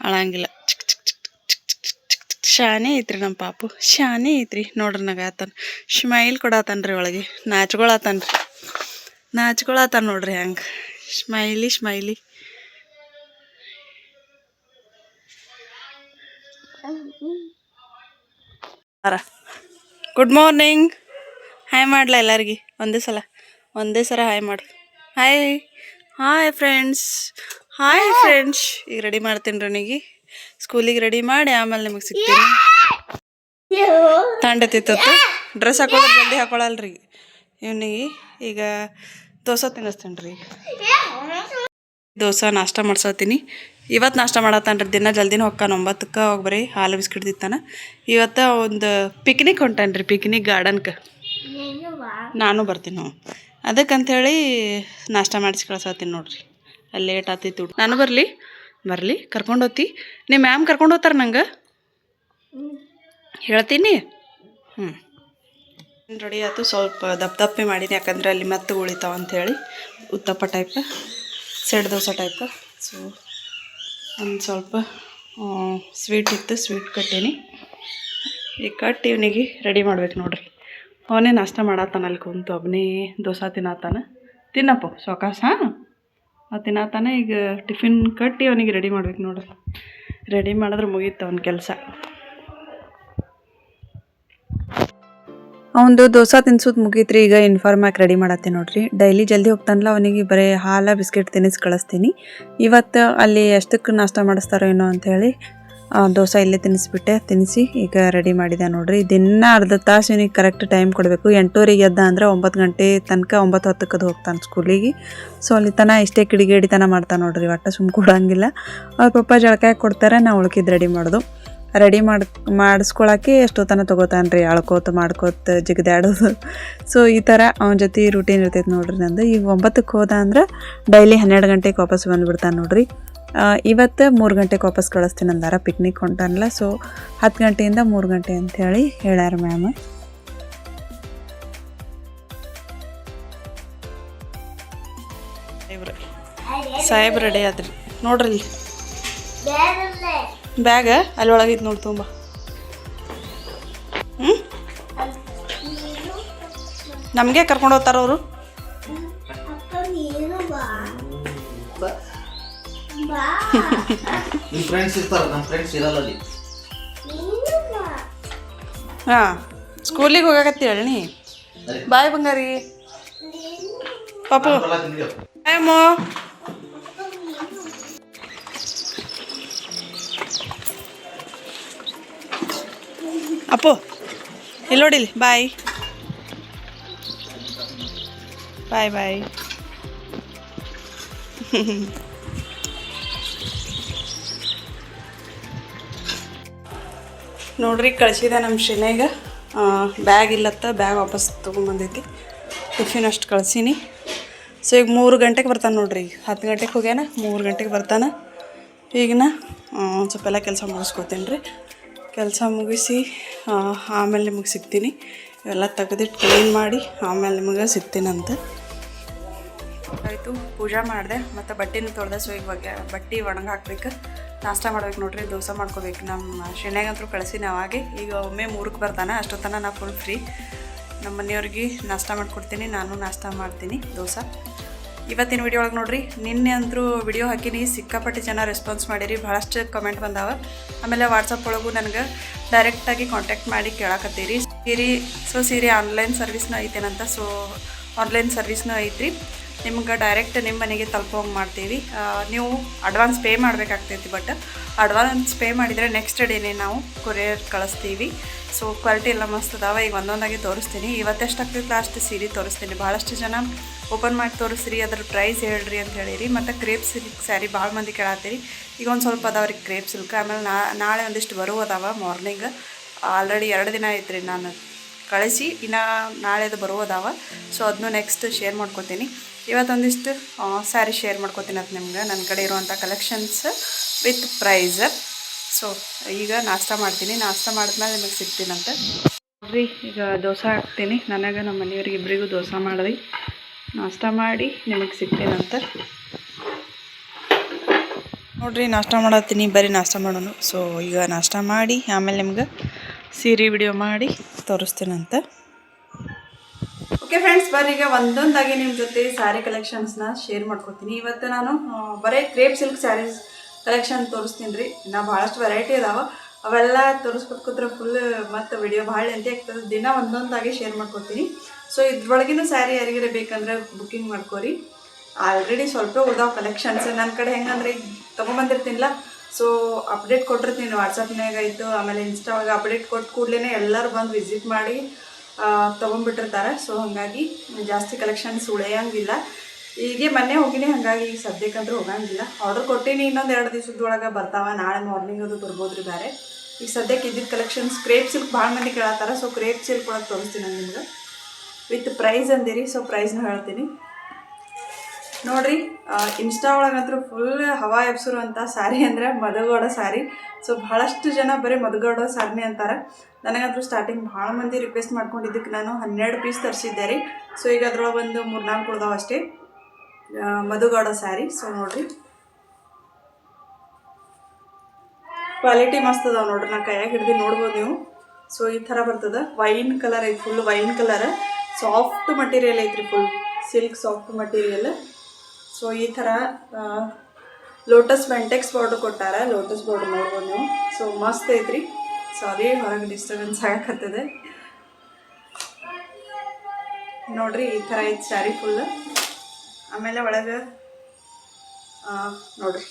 ಅಳಂಗಿಲ್ಲ. ಚಿಕ್ ಚಿಕ್ ಚಿಕ್ ಚಿಕ್ ಚಿಕ್ ಚಿಕ್ ಚಿಕ್ ಚಿಕ್ ಶಾನೆ ಐತ್ರಿ ನಮ್ಮ ಪಾಪು. ಶಾನೆ ಐತ್ರಿ. ನೋಡ್ರಿ ನಗಾತಾನ ಸ್ಮೈಲ್ ಕೊಡತಾನ ರೀ ಒಳಗೆ. ನಾಚ್ಕೊಳತಾನ್ರಿ. ನಾಚ್ಕೊಳತಾನ ನೋಡ್ರಿ ಹಂಗೆ. Smiley smiley good morning hi ಮಾಡ್ಲಾ ಎಲ್ಲರಿಗೆ? ಒಂದೇ ಸಲ. ಒಂದೇ ಸಲ ಹಾಯ್ ಮಾಡು. Hi hi friends hi friends ಈಗ ರೆಡಿ ಮಾಡ್ತೀನಿ ರನಿಗೆ ಸ್ಕೂಲಿಗೆ ರೆಡಿ ಮಾಡಿ ಆಮೇಲೆ ನಿಮಗೆ ಸಿಗ್ತೀನಿ. ತಂಡತಿತ್ತು ಡ್ರೆಸ್ ಹಾಕೋದ್ರೆ ಜಲ್ದಿ ಹಾಕೊಳಲ್ರಿ ಇವನಿಗೆ ಈಗ ದೋಸೆ ತಿನ್ನಿಸ್ತೀನಿ ರೀ. ದೋಸೆ ನಾಷ್ಟ ಮಾಡ್ಸತ್ತೀನಿ. ಇವತ್ತು ನಾಷ್ಟ ಮಾಡತ್ತಾನ್ರಿ ದಿನ ಜಲ್ದಿನ ಹೊಕ್ಕಾನ ಒಂಬತ್ತಕ್ಕೆ ಹೋಗಿ ಬರೀ ಹಾಲು ಬಿಸ್ಕಿಟ್ ತಿತ್ತಾನ ಇವತ್ತು ಒಂದು ಪಿಕ್ನಿಕ್ ಹೊಂಟಾನ್ರಿ ಪಿಕ್ನಿಕ್ ಗಾರ್ಡನ್ಗೆ ನಾನು ಬರ್ತೀನಿ. ಅದಕ್ಕಂಥೇಳಿ ನಾಷ್ಟ ಮಾಡಿಸಿ ಕಳ್ಸತ್ತೀನಿ ನೋಡ್ರಿ. ಅಲ್ಲಿ ಲೇಟ್ ಆತಿತ್ತು ನಾನು ಬರಲಿ? ಬರಲಿ. ಕರ್ಕೊಂಡು ಹೋತಿ ನಿಮ್ಮ ಮ್ಯಾಮ್ ಕರ್ಕೊಂಡು ಹೋಗ್ತಾರೆ ನಂಗೆ? ಹೇಳ್ತೀನಿ? ಹ್ಞೂ ರೆಡಿ ಆಯಿತು ಸ್ವಲ್ಪ ದಪ್ಪ ದಪ್ಪೆ ಮಾಡೀನಿ. ಯಾಕಂದ್ರೆ ಅಲ್ಲಿ ಮತ್ತೆ ಉಳಿತಾವ ಅಂಥೇಳಿ uttappa type set dosa type so ಒಂದು ಸ್ವಲ್ಪ ಸ್ವೀಟ್ ಇತ್ತು. ಸ್ವೀಟ್ ಕಟ್ಟೀನಿ. ಈಗ ಕಟ್ಟಿ ಇವನಿಗೆ ರೆಡಿ ಮಾಡ್ಬೇಕು ನೋಡ್ರಿ. ಅವನೇ ನಾಷ್ಟ ಮಾಡತ್ತಾನ ಅಲ್ಲಿ ಕುಂತು. ಒಬ್ಬನೇ ದೋಸೆ ತಿನ್ನತ್ತಾನ ತಿನ್ನಪ್ಪ, ಸೊಕಾಸ, ಹಾಂ? ತಿನ್ನತ್ತಾನ ಈಗ ಟಿಫಿನ್ ಕಟ್ಟಿ ಅವನಿಗೆ ರೆಡಿ ಮಾಡ್ಬೇಕು ನೋಡ್ರಿ ರೆಡಿ ಮಾಡಿದ್ರೆ ಮುಗೀತು ಅವನ ಕೆಲಸ. ಅವನದು ದೋಸೆ ತಿನ್ಸೋದು ಮುಗೀತ್ರಿ, ಈಗ ಇನ್ಫಾರ್ಮ್ ಹಾಕಿ ರೆಡಿ ಮಾಡತ್ತೆ ನೋಡ್ರಿ. ಡೈಲಿ ಜಲ್ದಿ ಹೋಗ್ತಾನಲ್ಲ, ಅವನಿಗೆ ಬರೀ ಹಾಲು, ಬಿಸ್ಕೆಟ್ ತಿನ್ನಿಸಿ ಕಳಿಸ್ತೀನಿ. ಇವತ್ತು ಅಲ್ಲಿ ಎಷ್ಟಕ್ಕೆ ನಾಷ್ಟ ಮಾಡಿಸ್ತಾರೋ ಏನೋ ಅಂಥೇಳಿ ದೋಸೆ ಇಲ್ಲೇ ತಿನ್ನಿಸ್ಬಿಟ್ಟೆ. ತಿನ್ನಿಸಿ, ಈಗ ರೆಡಿ ಮಾಡಿದೆ ನೋಡ್ರಿ. ದಿನ ಅರ್ಧ ತಾಸು ಇವನಿಗೆ ಕರೆಕ್ಟ್ ಟೈಮ್ ಕೊಡಬೇಕು. ಎಂಟೂವರೆಗೆ ಎದ್ದ ಅಂದರೆ ಒಂಬತ್ತು ಗಂಟೆ ತನಕ ಒಂಬತ್ತು ಹತ್ತಕ್ಕದು ಹೋಗ್ತಾನೆ ಸ್ಕೂಲಿಗೆ ಸೊ ಅಲ್ಲಿ ತನ ಇಷ್ಟೇ ಕಿಡಿಗೇಡಿತನ ಮಾಡ್ತಾನೆ ನೋಡ್ರಿ. ಒಟ್ಟು ಸುಮ್ಮ ಕೊಡೋಂಗಿಲ್ಲ. ಅವ್ರ ಪಪ್ಪ ಜಳಕಾಯಿ ಕೊಡ್ತಾರೆ, ನಾ ಉಳ್ಕಿದ್ದು ರೆಡಿ ಮಾಡೋದು. ರೆಡಿ ಮಾಡಿ, ಮಾಡಿಸ್ಕೊಳಕ್ಕೆ ಎಷ್ಟೊತ್ತನ ತೊಗೋತಾನೆ ರೀ ಅಳ್ಕೋತ, ಮಾಡ್ಕೋತ, ಜಿಗಿದಾಡೋದು. ಸೊ ಈ ಥರ ಅವನ ಜೊತೆ ರೂಟೀನ್ ಇರ್ತೈತೆ ನೋಡ್ರಿ ನಂದು. ಈಗ ಒಂಬತ್ತಕ್ಕೆ ಹೋದ ಅಂದ್ರೆ ಡೈಲಿ ಹನ್ನೆರಡು ಗಂಟೆಗೆ ವಾಪಸ್ ಬಂದುಬಿಡ್ತಾನೆ ನೋಡ್ರಿ. ಇವತ್ತು ಮೂರು ಗಂಟೆಗೆ ವಾಪಸ್ ಕಳಿಸ್ತೀನಿ ಅಂದಾರ ಪಿಕ್ನಿಕ್ ಹೊಂಟಾನಲ್ಲ ಸೊ ಹತ್ತು ಗಂಟೆಯಿಂದ ಮೂರು ಗಂಟೆ ಅಂಥೇಳಿ ಹೇಳ್ಯಾರ ಮ್ಯಾಮ್ ಸಾಹೇಬ್ ರೆಡಿ ಆದ್ರಿ. ನೋಡ್ರಿ ಬ್ಯಾಗ ಅಲ್ಲಿ ಒಳಗಿದ್ ನೋಡಿ ತುಂಬ ಹ್ಞೂ ನಮಗೆ ಕರ್ಕೊಂಡು ಹೋಗ್ತಾರ ಅವರು? ನಿಮ್ಮ ಫ್ರೆಂಡ್ಸ್ ಇರ್ತಾರೆ ನಮ್ಮ ಫ್ರೆಂಡ್ಸ್ ಇರಲ್ಲ ಅಲ್ಲಿ. ಹಾಂ ಸ್ಕೂಲಿಗೆ ಹೋಗಾಕತ್ತೀಳಿ ನೀ ಬಾಯ್ ಬಂಗಾರಿ. ಪಾಪು. ಬಾಯ್ ಅಮ್ಮ. ಅಪ್ಪು ಇಲ್ಲಿ ನೋಡಿಲಿ ಬಾಯ್. ಬಾಯ್ ಬಾಯ್. ನೋಡ್ರಿ, ಕಳ್ಸಿದೆ ನಮ್ಮ ಶಿನೆಗ. ಬ್ಯಾಗ್ ಇಲ್ಲತ್ತ ಬ್ಯಾಗ್ ವಾಪಸ್ ತೊಗೊಂಬಂದೈತಿ. ಟಿಫಿನ್ ಅಷ್ಟು ಕಳ್ಸೀನಿ. ಸೊ ಈಗ ಮೂರು ಗಂಟೆಗೆ ಬರ್ತಾನೆ ನೋಡ್ರಿ, ಈಗ ಹತ್ತು ಗಂಟೆಗೆ ಹೋಗ್ಯಾನ, ಮೂರು ಗಂಟೆಗೆ ಬರ್ತಾನೆ. ಈಗಿನ ಒಂದು ಸ್ವಲ್ಪ ಎಲ್ಲ ಕೆಲಸ ಮುಗಿಸ್ಕೊತೀನಿ ರೀ ಕೆಲಸ ಮುಗಿಸಿ ಆಮೇಲೆ ನಿಮಗೆ ಸಿಗ್ತೀನಿ. ಇವೆಲ್ಲ ತೆಗೆದಿಟ್ಟು ಕ್ಲೀನ್ ಮಾಡಿ, ಆಮೇಲೆ ನಿಮಗೆ ಸಿಗ್ತೀನಂತ. ಆಯಿತು, ಪೂಜೆ ಮಾಡಿದೆ, ಮತ್ತು ಬಟ್ಟೆನೂ ತೊಳೆದೆ ಸೊ ಬಗ್ಗೆ ಬಟ್ಟೆ ಒಣಗ ಹಾಕ್ಬೇಕು. ನಾಷ್ಟ ಮಾಡ್ಬೇಕು ನೋಡ್ರಿ, ದೋಸೆ ಮಾಡ್ಕೋಬೇಕು. ನಮ್ಮ ಶೆಣ್ಯಾಗಂತೂ ಕಳಿಸಿನಿ ಅವಾಗೆ ಈಗ ಒಮ್ಮೆ ಮೂರಕ್ಕೆ ಬರ್ತಾನೆ, ಅಷ್ಟೊತ್ತನ ನಾ ಫುಲ್ ಫ್ರೀ ನಮ್ಮ ಮನೆಯವ್ರಿಗೆ ನಾಷ್ಟ ಮಾಡ್ಕೊಡ್ತೀನಿ, ನಾನು ನಾಷ್ಟ ಮಾಡ್ತೀನಿ, ದೋಸೆ. ಇವತ್ತಿನ ವಿಡಿಯೋ ಒಳಗೆ ನೋಡ್ರಿ, ನಿನ್ನೆ ಅಂತರೂ ವಿಡಿಯೋ ಹಾಕಿನಿ, ಸಿಕ್ಕಾಪಟ್ಟೆ ಜನ ರೆಸ್ಪಾನ್ಸ್ ಮಾಡಿರಿ, ಭಾಳಷ್ಟು ಕಮೆಂಟ್ ಬಂದಾವ. ಆಮೇಲೆ ವಾಟ್ಸಪ್ ಒಳಗೂ ನನಗೆ ಡೈರೆಕ್ಟಾಗಿ ಕಾಂಟ್ಯಾಕ್ಟ್ ಮಾಡಿ ಕೇಳಾಕತ್ತೀರಿ. ಸೀರೆ ಸೊ ಸೀರೆ ಆನ್ಲೈನ್ ಸರ್ವಿಸ್ನೂ ಐತೇನಂತ ಸೊ ಆನ್ಲೈನ್ ಸರ್ವಿಸ್ನೂ ಐತ್ರಿ. ನಿಮ್ಗೆ ಡೈರೆಕ್ಟ್ ನಿಮ್ಮ ಮನೆಗೆ ತಲುಪೋಂಗೆ ಮಾಡ್ತೀವಿ. ನೀವು ಅಡ್ವಾನ್ಸ್ ಪೇ ಮಾಡಬೇಕಾಗ್ತೈತಿ ಬಟ್ ಅಡ್ವಾನ್ಸ್ ಪೇ ಮಾಡಿದರೆ ನೆಕ್ಸ್ಟ್ ಡೇನೇ ನಾವು ಕೊರಿಯರ್ ಕಳಿಸ್ತೀವಿ. ಸೊ ಕ್ವಾಲಿಟಿ ಎಲ್ಲ ಮಸ್ತ್ ಅದಾವ. ಈಗ ಒಂದೊಂದಾಗಿ ತೋರಿಸ್ತೀನಿ. ಇವತ್ತೆಷ್ಟು ಆಗ್ತೈತೆ ಅಷ್ಟು ಸೀರೆ ತೋರಿಸ್ತೀನಿ. ಭಾಳಷ್ಟು ಜನ ಓಪನ್ ಮಾಡಿ ತೋರಿಸ್ರಿ, ಅದ್ರ ಪ್ರೈಸ್ ಹೇಳ್ರಿ ಅಂತ ಹೇಳಿರಿ. ಮತ್ತು ಕ್ರೇಪ್ ಸಿಲ್ಕ್ ಸ್ಯಾರಿ ಭಾಳ ಮಂದಿ ಕೇಳತ್ತೀರಿ. ಈಗ ಒಂದು ಸ್ವಲ್ಪ ಅದಾವ್ರಿ ಕ್ರೇಪ್ ಸಿಲ್ಕ್ ಆಮೇಲೆ ನಾಳೆ ಒಂದಿಷ್ಟು ಬರುವ ಅದಾವ ಮಾರ್ನಿಂಗ್ ಆಲ್ರೆಡಿ ಎರಡು ದಿನ ಐತ್ರಿ ನಾನು ಕಳಿಸಿ, ಇನ್ನು ನಾಳೆದು ಬರುವುದಾವ. ಸೊ ಅದನ್ನು ನೆಕ್ಸ್ಟ್ ಶೇರ್ ಮಾಡ್ಕೊತೀನಿ. ಇವತ್ತೊಂದಿಷ್ಟು ಸ್ಯಾರಿ ಶೇರ್ ಮಾಡ್ಕೋತೀನಿ ಅದು ನಿಮ್ಗೆ. ನನ್ನ ಕಡೆ ಇರುವಂಥ ಕಲೆಕ್ಷನ್ಸ್ ವಿತ್ ಪ್ರೈಸ್ ಸೊ ಈಗ ನಾಷ್ಟ ಮಾಡ್ತೀನಿ. ನಾಷ್ಟ ಮಾಡಿದ್ಮೇಲೆ ನಿಮಗೆ ಸಿಗ್ತೀನಂತೆ ನೋಡ್ರಿ, ಈಗ ದೋಸೆ ಹಾಕ್ತೀನಿ. ನನಗೆ ನಮ್ಮ ಮನೆಯವ್ರಿಗೆ ಇಬ್ಬರಿಗೂ ದೋಸೆ ಮಾಡಿದ್ರಿ ನಾಷ್ಟ ಮಾಡಿ ನಿಮಗೆ ಸಿಗ್ತೀನಂತೆ ನೋಡ್ರಿ, ನಾಷ್ಟ ಮಾಡತ್ತೀನಿ. ಬರೀ ನಾಷ್ಟ ಮಾಡೋನು. ಸೊ ಈಗ ನಾಷ್ಟ ಮಾಡಿ ಆಮೇಲೆ ನಿಮ್ಗೆ ಸೀರೆ ವಿಡಿಯೋ ಮಾಡಿ ತೋರಿಸ್ತೀನಂತೆ. ಓಕೆ ಫ್ರೆಂಡ್ಸ್ ಬರ್ರಿ ಈಗ ಒಂದೊಂದಾಗಿ ನಿಮ್ಮ ಜೊತೆ ಸ್ಯಾರಿ ಕಲೆಕ್ಷನ್ಸ್ನ ಶೇರ್ ಮಾಡ್ಕೊತೀನಿ ಇವತ್ತು ನಾನು ಬರೀ ಕ್ರೇಪ್ ಸಿಲ್ಕ್ ಸ್ಯಾರೀಸ್ ಕಲೆಕ್ಷನ್ ತೋರಿಸ್ತೀನಿ ರೀ ನಾ ಭಾಳಷ್ಟು ವೆರೈಟಿ ಅದಾವೆ. ಅವೆಲ್ಲ ತೋರಿಸ್ಕೊತ ಕೂತ್ರೆ ಫುಲ್ ಮತ್ತು ವಿಡಿಯೋ ಭಾಳ ಎಂತೆ ಆಗ್ತದೆ. ದಿನ ಒಂದೊಂದಾಗಿ ಶೇರ್ ಮಾಡ್ಕೊತೀನಿ ಸೊ ಇದ್ರೊಳಗಿನ ಸ್ಯಾರಿ ಯಾರಿಗಾರ ಬೇಕಂದ್ರೆ ಬುಕ್ಕಿಂಗ್ ಮಾಡ್ಕೋರಿ. ಆಲ್ರೆಡಿ ಸ್ವಲ್ಪ ಉಳ್ದಾವ ಕಲೆಕ್ಷನ್ಸ್ ನನ್ನ ಕಡೆ ಹೆಂಗಂದ್ರೆ, ಈಗ ತೊಗೊಂಬಂದಿರ್ತೀನಿಲ್ಲ ಸೊ ಅಪ್ಡೇಟ್ ಕೊಟ್ಟಿರ್ತೀನಿ ವಾಟ್ಸಪ್ನಾಗ ಆಯಿತು, ಆಮೇಲೆ ಇನ್ಸ್ಟಾವಾಗ ಅಪ್ಡೇಟ್ ಕೊಟ್ಟು ಕೂಡಲೇ ಎಲ್ಲರೂ ಬಂದು ವಿಸಿಟ್ ಮಾಡಿ ತೊಗೊಂಡ್ಬಿಟ್ಟಿರ್ತಾರೆ. ಸೊ ಹಾಗಾಗಿ ಜಾಸ್ತಿ ಕಲೆಕ್ಷನ್ಸ್ ಉಳಿಯೋಂಗಿಲ್ಲ. ಹೀಗೆ ಮೊನ್ನೆ ಹೋಗಿನಿ, ಹಾಗಾಗಿ ಈಗ ಸದ್ಯಕ್ಕಂದ್ರೂ ಹೋಗಂಗಿಲ್ಲ. ಆರ್ಡರ್ ಕೊಟ್ಟೀನಿ, ಇನ್ನೊಂದು ಎರಡು ದಿವಸದೊಳಗೆ ಬರ್ತಾವ. ನಾಳೆ ಮಾರ್ನಿಂಗ್ ಅದು ಬರ್ಬೋದು ರೀ ಬೇರೆ ಈಗ ಸದ್ಯಕ್ಕೆ ಇದ್ದಿದ್ದ ಕಲೆಕ್ಷನ್ಸ್ ಕ್ರೇಪ್ ಸಿಲ್ಕ್ ಭಾಳ ಮಂದಿ ಕೇಳತ್ತಾರ. ಸೊ ಕ್ರೇಪ್ ಸಿಲ್ಕ್ ಒಳಗೆ ತೋರಿಸ್ತೀನಿ ನಾನು ನಿಮ್ಗೆ. ವಿತ್ ಪ್ರೈಸ್ ಅಂದಿರಿ ಸೊ ಪ್ರೈಸ್ನ ಹೇಳ್ತೀನಿ. ನೋಡ್ರಿ ಇನ್ಸ್ಟಾ ಒಳಗಂತೂ ಫುಲ್ ಹವಾ ಎಬ್ಸರು ಸಾರಿ ಅಂದರೆ ಸಾರಿ ಸ್ಯಾರಿ ಸೊ ಭಾಳಷ್ಟು ಜನ ಬರೀ ಮದಗೋಡ ಸ್ಯಾರಿನೇ ಅಂತಾರೆ. ನನಗಂತೂ ಸ್ಟಾರ್ಟಿಂಗ್ ಭಾಳ ಮಂದಿ ರಿಕ್ವೆಸ್ಟ್ ಮಾಡ್ಕೊಂಡಿದ್ದಕ್ಕೆ ನಾನು ಹನ್ನೆರಡು ಪೀಸ್ ತರಿಸಿದ್ದೆ ರೀ. ಸೊ ಈಗ ಅದ್ರೊಳಗೆ ಒಂದು ಮೂರ್ನಾಲ್ಕು ಉಳ್ದಾವ ಅಷ್ಟೇ. ಮಧುಗೌಡ ಸ್ಯಾರಿ ಸೊ ನೋಡ್ರಿ. ಕ್ವಾಲಿಟಿ ಮಸ್ತ್ ಅದಾವ ನೋಡ್ರಿ ನಾ ಕೈಯಾಗ ಹಿಡ್ದು ನೋಡ್ಬೋದು ನೀವು. ಸೊ ಈ ಥರ ಬರ್ತದೆ. ವೈನ್ ಕಲರ್ ಐತಿ full wine colour soft material ಐತ್ರಿ full silk soft material so ಈ ಥರ ಲೋಟಸ್ ವೆಂಟೆಕ್ಸ್ ಬಾರ್ಡರ್ ಕೊಟ್ಟಾರ. ಲೋಟಸ್ ಬಾರ್ಡರ್ ನೋಡ್ಬೋದು ನೀವು. ಸೊ ಮಸ್ತ್ ಐತ್ರಿ. ಸಾರಿ ಹೊರಗೆ ಡಿಸ್ಟರ್ಬೆನ್ಸ್ ಆಗಕತ್ತದೆ. ನೋಡ್ರಿ, ಈ ಥರ ಐತೆ ಸ್ಯಾರಿ ಫುಲ್ ಆಮೇಲೆ ಒಳಗೆ ನೋಡ್ರಿ.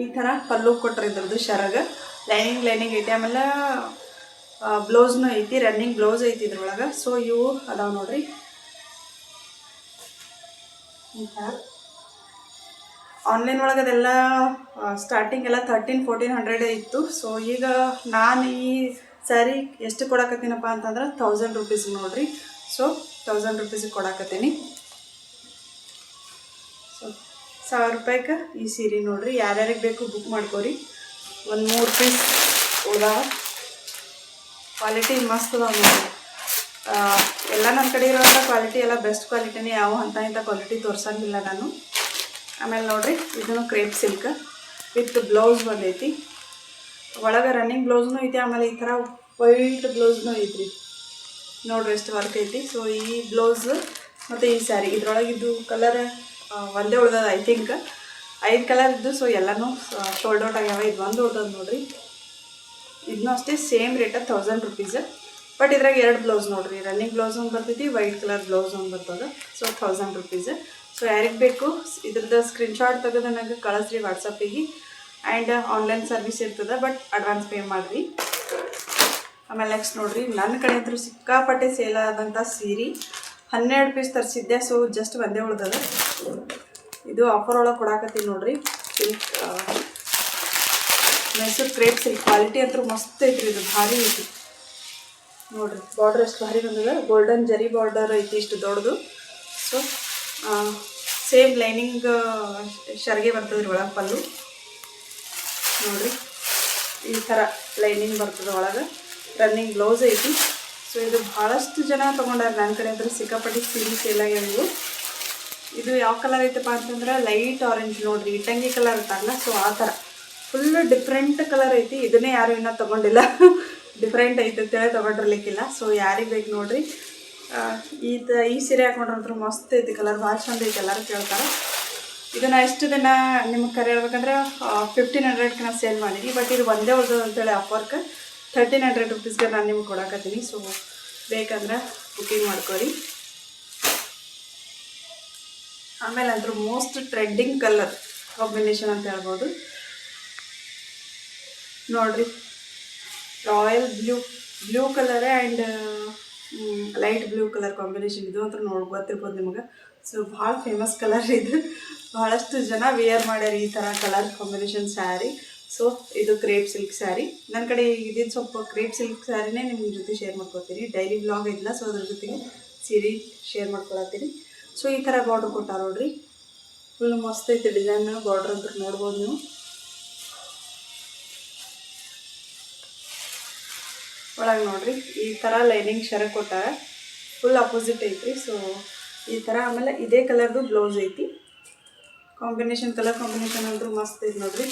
ಈ ಥರ ಪಲ್ಲು ಕೊಟ್ರಿ ಇದ್ರದ್ದು ಶರಗ. ಲೈನಿಂಗ್ ಲೈನಿಂಗ್ ಐತಿ. ಆಮೇಲೆ ಬ್ಲೌಸ್ನೂ ಐತಿ. ರನ್ನಿಂಗ್ ಬ್ಲೌಸ್ ಐತಿ ಇದ್ರೊಳಗೆ. ಸೊ ಇವು ಅದಾವೆ ನೋಡ್ರಿ. ಆನ್ಲೈನ್ ಒಳಗೆ ಅದೆಲ್ಲ ಸ್ಟಾರ್ಟಿಂಗ್ ಎಲ್ಲ ತರ್ಟೀನ್ ಫೋರ್ಟೀನ್ ಹಂಡ್ರೆಡೇ ಇತ್ತು. ಸೊ ಈಗ ನಾನು ಈ ಸ್ಯಾರಿ ಎಷ್ಟು ಕೊಡಕತ್ತೀನಪ್ಪ ಅಂತಂದ್ರೆ ತೌಸಂಡ್ ರುಪೀಸ್ ನೋಡ್ರಿ. ಸೊ ತೌಸಂಡ್ ರುಪೀಸಿಗೆ ಕೊಡಕತ್ತೀನಿ. ಸೊ ಸಾವಿರ ರೂಪಾಯಿಗೆ ಈ ಸೀರೆ ನೋಡ್ರಿ. ಯಾರ್ಯಾರಿಗೆ ಬೇಕು ಬುಕ್ ಮಾಡ್ಕೋರಿ. ಒಂದು ಮೂರು ಪೀಸ್ ಉಳ್ದಾವ ಕ್ವಾಲಿಟಿ ಮಸ್ತ್ ಅದಾವ ನೋಡ್ರಿ. ಎಲ್ಲ ನನ್ನ ಕಡೆ ಇರೋಂಥ ಕ್ವಾಲಿಟಿ ಎಲ್ಲ ಬೆಸ್ಟ್ ಕ್ವಾಲಿಟಿನೇ ಯಾವ ಅಂತ ಇಂಥ ಕ್ವಾಲಿಟಿ ತೋರ್ಸಂಗಿಲ್ಲ ನಾನು. ಆಮೇಲೆ ನೋಡಿರಿ, ಇದನ್ನು ಕ್ರೇಪ್ ಸಿಲ್ಕ್ ವಿತ್ ಬ್ಲೌಸ್ ಬಂದೈತಿ. ಒಳಗೆ ರನ್ನಿಂಗ್ ಬ್ಲೌಸ್ನು ಐತಿ, ಆಮೇಲೆ ಈ ಥರ ವೈಟ್ ಬ್ಲೌಸ್ನು ರೀ ನೋಡ್ರಿ ಎಷ್ಟು ವರ್ಕ್ ಐತಿ. ಸೊ ಈ ಬ್ಲೌಸ್ ಮತ್ತು ಈ ಸ್ಯಾರಿ ಇದ್ರೊಳಗೆ ಇದು ಕಲರ್ ಒಂದೇ ಉಳ್ದದ ಐ ಥಿಂಕ್ ಐದು ಕಲರ್ ಇದ್ದು ಸೊ ಎಲ್ಲನೂ ಶೋಲ್ಡ್ ಔಟ್ ಆಗ್ಯಾವ. ಇದು ಒಂದು ಉಳ್ದದ ನೋಡ್ರಿ. ಇದನ್ನೂ ಅಷ್ಟೇ same rate thousand rupees but ಇದ್ರಾಗ ಎರಡು ಬ್ಲೌಸ್ ನೋಡ್ರಿ ರನ್ನಿಂಗ್ ಬ್ಲೌಸ್ ಒಂದು ಬರ್ತೈತಿ ವೈಟ್ ಕಲರ್ ಬ್ಲೌಸ್ ಒಂದು ಬರ್ತದೆ. ಸೊ ಥೌಸಂಡ್ ರುಪೀಸ್ ಸೊ ಯಾರಿಗೆ ಬೇಕು ಇದ್ರದ್ದು ಸ್ಕ್ರೀನ್ಶಾಟ್ ತೆಗೆದು ನನಗೆ ಕಳಿಸ್ರಿ ವಾಟ್ಸಪ್ಪಿಗೆ ಆ್ಯಂಡ್ ಆನ್ಲೈನ್ ಸರ್ವಿಸ್ ಇರ್ತದೆ ಬಟ್ ಅಡ್ವಾನ್ಸ್ ಪೇ ಮಾಡಿರಿ. ಆಮೇಲೆ ನೆಕ್ಸ್ಟ್ ನೋಡ್ರಿ ನನ್ನ ಕಡೆ ಅಂತೂ ಸಿಕ್ಕಾಪಟ್ಟೆ ಸೇಲ್ ಆದಂಥ ಸೀರೆ ಹನ್ನೆರಡು ಪೀಸ್ ತರಿಸಿದ್ದೆ ಸೊ ಜಸ್ಟ್ ಒಂದೇ ಉಳ್ದದ. ಇದು ಆಫರ್ ಒಳಗೆ ಕೊಡಾಕತ್ತೀನಿ ನೋಡ್ರಿ. Silk Mysore crepe silk quality ಅಂತೂ ಮಸ್ತ್ ಐತ್ರಿ, ಇದು ಭಾರಿ ಐತಿ ನೋಡ್ರಿ ಬಾರ್ಡರ್ ಎಷ್ಟು ಭಾರಿ ಬಂದದ. ಗೋಲ್ಡನ್ ಜರಿ ಬಾರ್ಡರ್ ಐತಿ ಇಷ್ಟು ದೊಡ್ಡದು. ಸೊ ಸೇಮ್ ಲೈನಿಂಗ್ ಶರ್ಗೆ ಬರ್ತದ್ರಿ ಒಳಗೆ ಪಲ್ಲು. ನೋಡ್ರಿ, ಈ ಥರ ಲೈನಿಂಗ್ ಬರ್ತದೆ ಒಳಗೆ. ರನ್ನಿಂಗ್ ಬ್ಲೌಸ್ ಐತಿ. ಸೊ ಇದು ಭಾಳಷ್ಟು ಜನ ತೊಗೊಂಡಾರ. ನನ್ನ ಕಡೆ ಅಂದ್ರೆ ಸಿಕ್ಕಾಪಟ್ಟಿ ಸೀಮ್ ಸೇಲ್ ಇದು ಯಾವ ಕಲರ್ ಐತಪ್ಪ ಅಂತಂದ್ರೆ ಲೈಟ್ ಆರೆಂಜ್ ನೋಡ್ರಿ. ಇಟ್ಟಂಗಿ ಕಲರ್ ಇರ್ತಾರಲ್ಲ ಸೊ ಆ ಥರ ಫುಲ್ ಡಿಫ್ರೆಂಟ್ ಕಲರ್ ಐತಿ. ಇದನ್ನೇ ಯಾರು ಇನ್ನೂ ತೊಗೊಂಡಿಲ್ಲ. ಡಿಫ್ರೆಂಟ್ ಐತೆ ಅಂತೇಳಿ ತೊಗೊಂಡಿರ್ಲಿಕ್ಕಿಲ್ಲ. ಸೊ ಯಾರಿಗೆ ಬೇಕು ನೋಡ್ರಿ. ಈ ತ, ಈ ಸೀರೆ ಹಾಕೊಂಡ್ರಂತ್ರ ಮಸ್ತ್ ಐತಿ ಕಲರ್ ಭಾಳ ಚಂದ ಐತಿ ಎಲ್ಲರೂ ಕೇಳ್ತಾರೆ. ಇದನ್ನು ಎಷ್ಟು ದಿನ ನಿಮ್ಗೆ ಕರೆ ಹೇಳ್ಬೇಕಂದ್ರೆ ಫಿಫ್ಟೀನ್ ಹಂಡ್ರೆಡ್ಗೆ ನಾನು ಸೇಲ್ ಮಾಡೀನಿ ಬಟ್ ಇದು ಒಂದೇ ಒಂದು ಅಂತೇಳಿ ಆಫರ್ಗೆ ತರ್ಟೀನ್ ಹಂಡ್ರೆಡ್ ರುಪೀಸ್ಗೆ ನಾನು ನಿಮ್ಗೆ ಕೊಡಕತ್ತೀನಿ. ಸೊ ಬೇಕಂದ್ರೆ ಬುಕ್ಕಿಂಗ್ ಮಾಡ್ಕೊರಿ ಆಮೇಲೆ ಅದ್ರ ಮೋಸ್ಟ್ ಟ್ರೆಂಡಿಂಗ್ ಕಲರ್ ಕಾಂಬಿನೇಷನ್ ಅಂತ ಹೇಳ್ಬೋದು. ನೋಡ್ರಿ. Royal blue blue colour and light blue colour combination ಇದು ಅಂತ ನೋಡಿ, ಗೊತ್ತಿರ್ಬೋದು ನಿಮಗೆ. ಸೊ ಭಾಳ ಫೇಮಸ್ ಕಲರ್ ಇದು. ಭಾಳಷ್ಟು ಜನ ವೇರ್ ಮಾಡ್ಯಾರ ಈ ಥರ ಕಲರ್ ಕಾಂಬಿನೇಷನ್ ಸ್ಯಾರಿ ಸೊ ಇದು ಕ್ರೇಪ್ ಸಿಲ್ಕ್ ಸ್ಯಾರಿ ನನ್ನ ಕಡೆ ಇದಿದ್ದು ಸ್ವಲ್ಪ ಕ್ರೇಪ್ ಸಿಲ್ಕ್ ಸ್ಯಾರಿನೇ ನಿಮ್ಮ ಜೊತೆ ಶೇರ್ ಮಾಡ್ಕೊತೀನಿ. ಡೈಲಿ ಬ್ಲಾಗ್ ಐತಿಲ್ಲ ಸೊ ಅದ್ರ ಜೊತೆಗೆ ಸೀರೆ ಶೇರ್ ಮಾಡ್ಕೊಳತ್ತೀನಿ. ಸೊ ಈ ಥರ ಬಾರ್ಡ್ರ್ ಕೊಟ್ಟಾರ ನೋಡ್ರಿ. ಫುಲ್ ಮಸ್ತ್ ಐತೆ ಡಿಸೈನ್ ಬಾರ್ಡ್ರ್ ಅಂತ ನೋಡ್ಬೋದು ನೀವು. ಒಳಗೆ ನೋಡ್ರಿ. ಈ ಥರ ಲೈನಿಂಗ್ ಶರಕ್ ಕೊಟ್ಟಾರ. ಫುಲ್ ಅಪೋಸಿಟ್ ಐತಿ ಸೊ ಈ ಥರ ಆಮೇಲೆ ಇದೇ ಕಲರ್ದು ಬ್ಲೌಸ್ ಐತಿ. ಕಾಂಬಿನೇಷನ್ ಕಲರ್ ಕಾಂಬಿನೇಷನ್ ಅಂದ್ರೂ ಮಸ್ತ್ ಐತಿ ನೋಡ್ರಿ.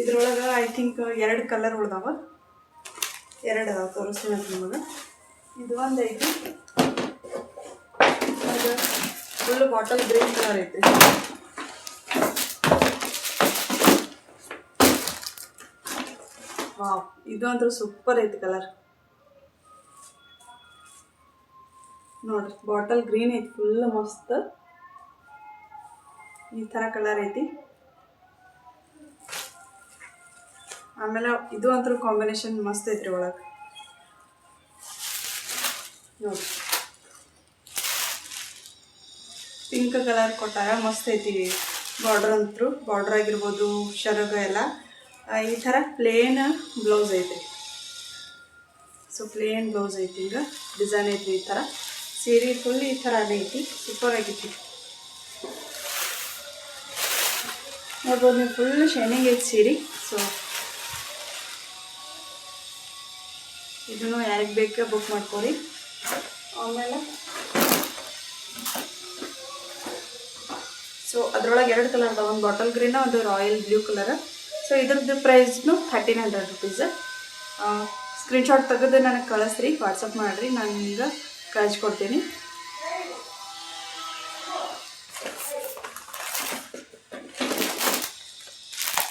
ಇದ್ರೊಳಗೆ ಐ ಥಿಂಕ್ ಎರಡು ಕಲರ್ ಉಳ್ದಾವ. ಎರಡು ತೋರಿಸ್ತೀನಿ ಅಂತ ನಿಮಗೆ. ಇದು ಒಂದು ಐತಿ. ಫುಲ್ ಬಾಟಲ್ ಗ್ರೀನ್ ಕಲರ್ ಐತಿ ವಾವ್ ಇದು ಅಂದ್ರೆ ಸೂಪರ್ ಐತಿ ಕಲರ್ ನೋಡ್ರಿ ಬಾಟಲ್ ಗ್ರೀನ್ ಐತಿ ಫುಲ್ ಮಸ್ತ್. ಈ ಥರ ಕಲರ್ ಐತಿ. ಆಮೇಲೆ ಇದು ಅಂತೂ ಕಾಂಬಿನೇಷನ್ ಮಸ್ತ್ ಐತ್ರಿ ಒಳಗೆ. ನೋಡಿ ಪಿಂಕ್ ಕಲರ್ ಕೊಟ್ಟಾಗ ಮಸ್ತ್ ಐತಿ ಬಾರ್ಡರ್ ಅಂತೂ. ಬಾರ್ಡರ್ ಆಗಿರ್ಬೋದು, ಶರಗ ಎಲ್ಲ. ಈ ಥರ ಪ್ಲೇನ್ ಬ್ಲೌಸ್ ಐತಿ ಸೊ ಪ್ಲೇನ್ ಬ್ಲೌಸ್ ಐತಿ ಹಿಂಗೆ ಡಿಸೈನ್ ಐತಿ ಈ ಥರ ಸೀರೆ ಫುಲ್ ಈ ಥರ ಐತಿ. ಸೂಪರ್ ಆಗೈತಿ ನೋಡ್ಬೋದು ನೀವು ಫುಲ್ ಶೈನಿಂಗ್ ಐತಿ ಸೀರೆ. ಸೊ ಇದನ್ನು ಯಾರಿಗೆ ಬೇಕು ಬುಕ್ ಮಾಡ್ಕೊರಿ ಆಮೇಲೆ ಸೊ ಅದರೊಳಗೆ ಎರಡು ಕಲರ್ ಅದಾವ. ಒಂದು ಬಾಟಲ್ ಗ್ರೀನ್ ಒಂದು ರಾಯಲ್ ಬ್ಲೂ ಕಲರ್ ಸೊ ಇದ್ರದ್ದು ಪ್ರೈಸ್ನು ಥರ್ಟೀನ್ ಹಂಡ್ರೆಡ್ ರುಪೀಸ್ ಸ್ಕ್ರೀನ್ಶಾಟ್ ತೆಗೆದು ನನಗೆ ಕಳಿಸ್ರಿ. ವಾಟ್ಸಪ್ ಮಾಡಿರಿ. ನಾನು ಈಗ ಕಳಿಸ್ಕೊಡ್ತೀನಿ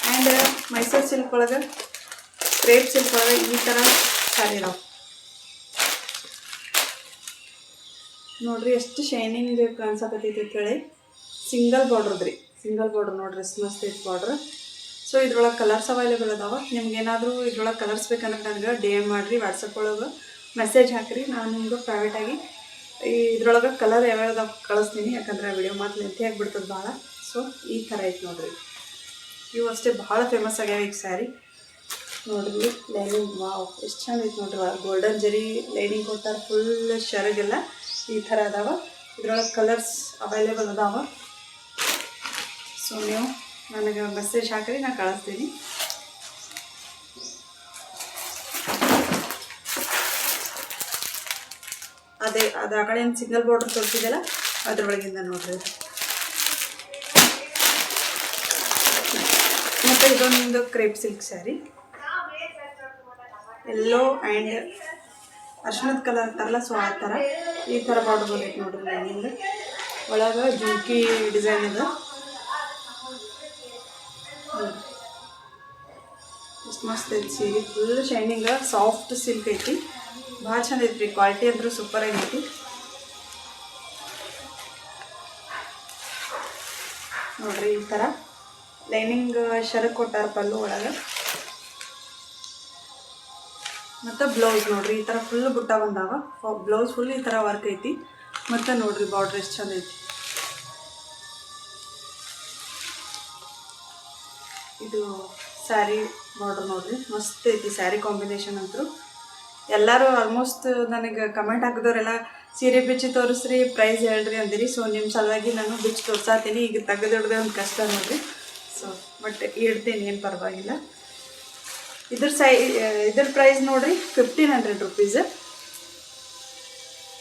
ಆ್ಯಂಡ್ ಮೈಸೂರು ಸಿಲ್ಕ್ ಒಳಗೆ ಕ್ರೇಪ್ ಸಿಲ್ಕ್ ಒಳಗೆ ಈ ಥರ ಸಾರಿ ಇದಾವೆ. ನೋಡ್ರಿ ಎಷ್ಟು ಶೈನಿಂಗ್ ಕಾಣಿಸಕತ್ತೈತಿ ಅಂತೇಳಿ ಸಿಂಗಲ್ ಬಾರ್ಡ್ರದ್ರಿ ಸಿಂಗಲ್ ಬಾರ್ಡ್ರ್ ನೋಡ್ರಿ ಮಸ್ತ್ ಐತಿ ಬಾರ್ಡ್ರ್ ಸೊ ಇದ್ರೊಳಗೆ ಕಲರ್ಸ್ ಅವೈಲೇಬಲ್ ಅದಾವ. ನಿಮ್ಗೆ ಏನಾದರೂ ಇದ್ರೊಳಗೆ ಕಲರ್ಸ್ ಬೇಕಂದ್ರೆ ನನಗೆ ಡಿ ಎಂ ಮಾಡಿರಿ ವಾಟ್ಸಪ್ ಒಳಗೆ. ಮೆಸೇಜ್ ಹಾಕಿರಿ. ನಾನು ನಿಮ್ಗೆ ಪ್ರೈವೇಟಾಗಿ ಇದ್ರೊಳಗೆ ಕಲರ್ ಯಾವ್ಯಾವ್ದು ಕಳಿಸ್ತೀನಿ. ಯಾಕಂದ್ರೆ ವಿಡಿಯೋ ಮಾತು ಲೆಂತಿ ಆಗಿಬಿಡ್ತದೆ ಭಾಳ ಸೊ ಈ ಥರ ಐತೆ ನೋಡಿರಿ. ಇವು ಅಷ್ಟೇ ಭಾಳ ಫೇಮಸ್ ಆಗ್ಯಾವ ಈಗ ಸ್ಯಾರಿ ನೋಡಿರಿ ಲೈನಿಂಗ್ ವಾವ್ ಎಷ್ಟು ಚೆಂದ ಐತೆ ನೋಡ್ರಿ. ಗೋಲ್ಡನ್ ಜರಿ ಲೈನಿಂಗ್ ಕೊಡ್ತಾರೆ ಫುಲ್ ಶರಗೆಲ್ಲ ಈ ಥರ ಅದಾವ. ಇದ್ರೊಳಗೆ ಕಲರ್ಸ್ ಅವೈಲೇಬಲ್ ಅದಾವ. ಸೊ ನೀವು ನನಗೆ ಮೆಸೇಜ್ ಹಾಕಿರಿ ನಾನು ಕಳಿಸ್ತೀನಿ. ಅದೇ, ಅದು ಆ ಕಡೆ ಏನು ಸಿಗ್ನಲ್ ಬಾರ್ಡರ್ ತೋರಿಸಿದೆಲ್ಲ ಅದ್ರೊಳಗಿಂದ ನೋಡ್ರಿ. ಮತ್ತು ಇದೊಂದು crepe silk sari yellow and ಅರ್ಶನದ colour ಅಂತಾರಲ್ಲ ಸೊ ಆ ಥರ ಈ ಥರ ಬಾರ್ಡರ್ ಬಂದೈತೆ ನೋಡ್ರಿ ಲೈನಿಂಗ್ ಒಳಗೆ ಜುಮ್ಕಿ ಡಿಸೈನ್ ಇದು ಮಸ್ತ್ ಐತಿ ಸೀರೆ. ಫುಲ್ ಶೈನಿಂಗ್ ಸಾಫ್ಟ್ ಸಿಲ್ಕ್ ಐತಿ. ಭಾಳ ಚಂದ ಐತ್ರಿ ಕ್ವಾಲಿಟಿ ಅಂದರೂ ಸೂಪರ್ ಆಗೈತಿ ನೋಡ್ರಿ ಈ ಥರ ಲೈನಿಂಗ್ ಶರಕ್ ಕೊಟ್ಟಾರ ಪಲ್ಲು ಒಳಗೆ. ಮತ್ತು ಬ್ಲೌಸ್ ನೋಡ್ರಿ, ಈ ಥರ ಫುಲ್ ಬುಟ್ಟ ಬಂದಾವ. ಬ್ಲೌಸ್ ಫುಲ್ ಈ ಥರ ವರ್ಕ್ ಐತಿ. ಮತ್ತು ನೋಡ್ರಿ ಬಾರ್ಡ್ರ್ ಎಷ್ಟು ಚಂದ ಐತಿ. ಇದು ಸ್ಯಾರಿ ಬಾರ್ಡ್ರ್ ನೋಡ್ರಿ. ಮಸ್ತ್ ಐತಿ ಸ್ಯಾರಿ ಕಾಂಬಿನೇಷನ್ ಅಂತೂ. ಎಲ್ಲರೂ ಆಲ್ಮೋಸ್ಟ್ ನನಗೆ ಕಮೆಂಟ್ ಹಾಕಿದವರೆಲ್ಲ, ಸೀರೆ ಬಿಚ್ಚಿ ತೋರಿಸ್ರಿ ಪ್ರೈಸ್ ಹೇಳ್ರಿ ಅಂದಿರಿ. ಸೊ ನಿಮ್ಮ ಸಲುವಾಗಿ ನಾನು ಬಿಚ್ಚಿ ತೋರ್ಸಾತೀನಿ. ಈಗ ತೆಗೆದಿಡ್ದೆ ಒಂದು ಕಷ್ಟ ನೋಡ್ರಿ. ಸೊ ಬಟ್ ಇಡ್ತೀನಿ ಏನು ಪರವಾಗಿಲ್ಲ. ಇದ್ರ ಸೈ, ಇದ್ರ ಪ್ರೈಸ್ ನೋಡಿರಿ ಫಿಫ್ಟೀನ್ ಹಂಡ್ರೆಡ್ ರುಪೀಸ್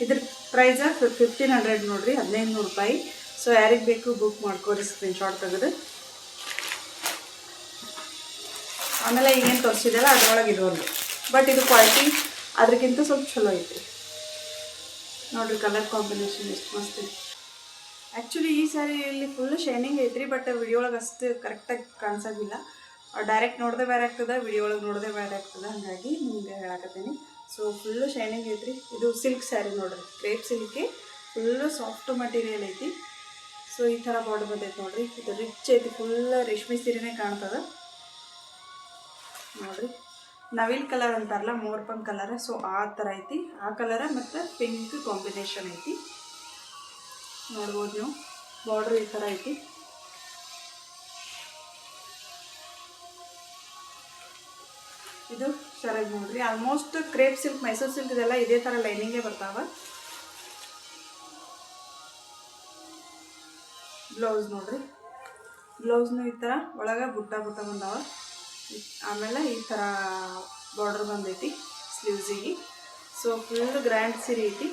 ಇದ್ರ ಪ್ರೈಸ ಫಿಫ್ಟೀನ್ ಹಂಡ್ರೆಡ್ ನೋಡಿರಿ, ಹದಿನೈದು ನೂರು ರೂಪಾಯಿ. ಸೊ ಯಾರಿಗೆ ಬೇಕು ಬುಕ್ ಮಾಡ್ಕೋರಿ ಸ್ಕ್ರೀನ್ಶಾಟ್ ತೆಗೆದು. ಆಮೇಲೆ ಈಗೇನು ತೋರಿಸಿದೆಲ್ಲ ಅದರೊಳಗೆ ಇದು ಒಂದು. ಬಟ್ ಇದು ಕ್ವಾಲಿಟಿ ಅದಕ್ಕಿಂತ ಸ್ವಲ್ಪ ಚಲೋ ಐತಿ ನೋಡ್ರಿ ಕಲರ್ ಕಾಂಬಿನೇಷನ್ ಎಷ್ಟು ಮಸ್ತ್ ಆ್ಯಕ್ಚುಲಿ ಈ ಸ್ಯಾರಿಯಲ್ಲಿ ಫುಲ್ ಶೈನಿಂಗ್ ಐತ್ರಿ ಬಟ್ ವಿಡಿಯೋ ಒಳಗೆ ಅಷ್ಟು ಕರೆಕ್ಟಾಗಿ ಕಾಣಿಸೋದಿಲ್ಲ. ಡೈರೆಕ್ಟ್ ನೋಡದೆ ಬೇರೆ ಆಗ್ತದೆ ವಿಡಿಯೋ ಒಳಗೆ ನೋಡದೆ ಬೇರೆ ಆಗ್ತದೆ, ಹಾಗಾಗಿ ನಿಮ್ಗೆ ಹೇಳಕತ್ತೀನಿ. ಸೊ ಫುಲ್ಲು ಶೈನಿಂಗ್ ಐತ್ರಿ. ಇದು ಸಿಲ್ಕ್ ಸ್ಯಾರಿ ನೋಡ್ರಿ. Crepe silky full soft material ಐತಿ. ಸೊ ಈ ಥರ ಬಾರ್ಡರ್ ಬಂದೈತೆ ನೋಡ್ರಿ. ಇದು ರಿಚ್ ಐತಿ ಫುಲ್ ರೇಷ್ಮೆ ಸೀರೆನೇ ಕಾಣ್ತದೆ. ನೋಡ್ರಿ. ನವಿಲ್ ಕಲರ್ ಅಂತಾರಲ್ಲ ಮೋರ್ಪಂಗ್ ಕಲರ್. ಸೊ ಆ ಥರ ಐತಿ. ಆ ಕಲರ ಮತ್ತು ಪಿಂಕ್ ಕಾಂಬಿನೇಷನ್ ಐತಿ. ನೋಡ್ಬೋದು ನೀವು. ಬಾರ್ಡ್ರ್ ಈ ಥರ ಐತಿ. ಇದು ಶರದ್ ನೋಡ್ರಿ. Almost crepe silk Mysore silk ಇದೆಲ್ಲ ಇದೇ ಥರ ಲೈನಿಂಗೇ ಬರ್ತಾವ. ಬ್ಲೌಸ್ ನೋಡ್ರಿ. ಬ್ಲೌಸ್ನು ಈ ಥರ ಒಳಗೆ ಬುಟ್ಟ ಬುಟ್ಟ ಬಂದಾವ. ಆಮೇಲೆ ಈ ಥರ ಬಾರ್ಡರ್ ಬಂದೈತಿ ಸ್ಲೀವ್ಸಿಗೆ ಸೊ ಫುಲ್ ಗ್ರ್ಯಾಂಡ್ ಸೀರೆ ಐತಿ.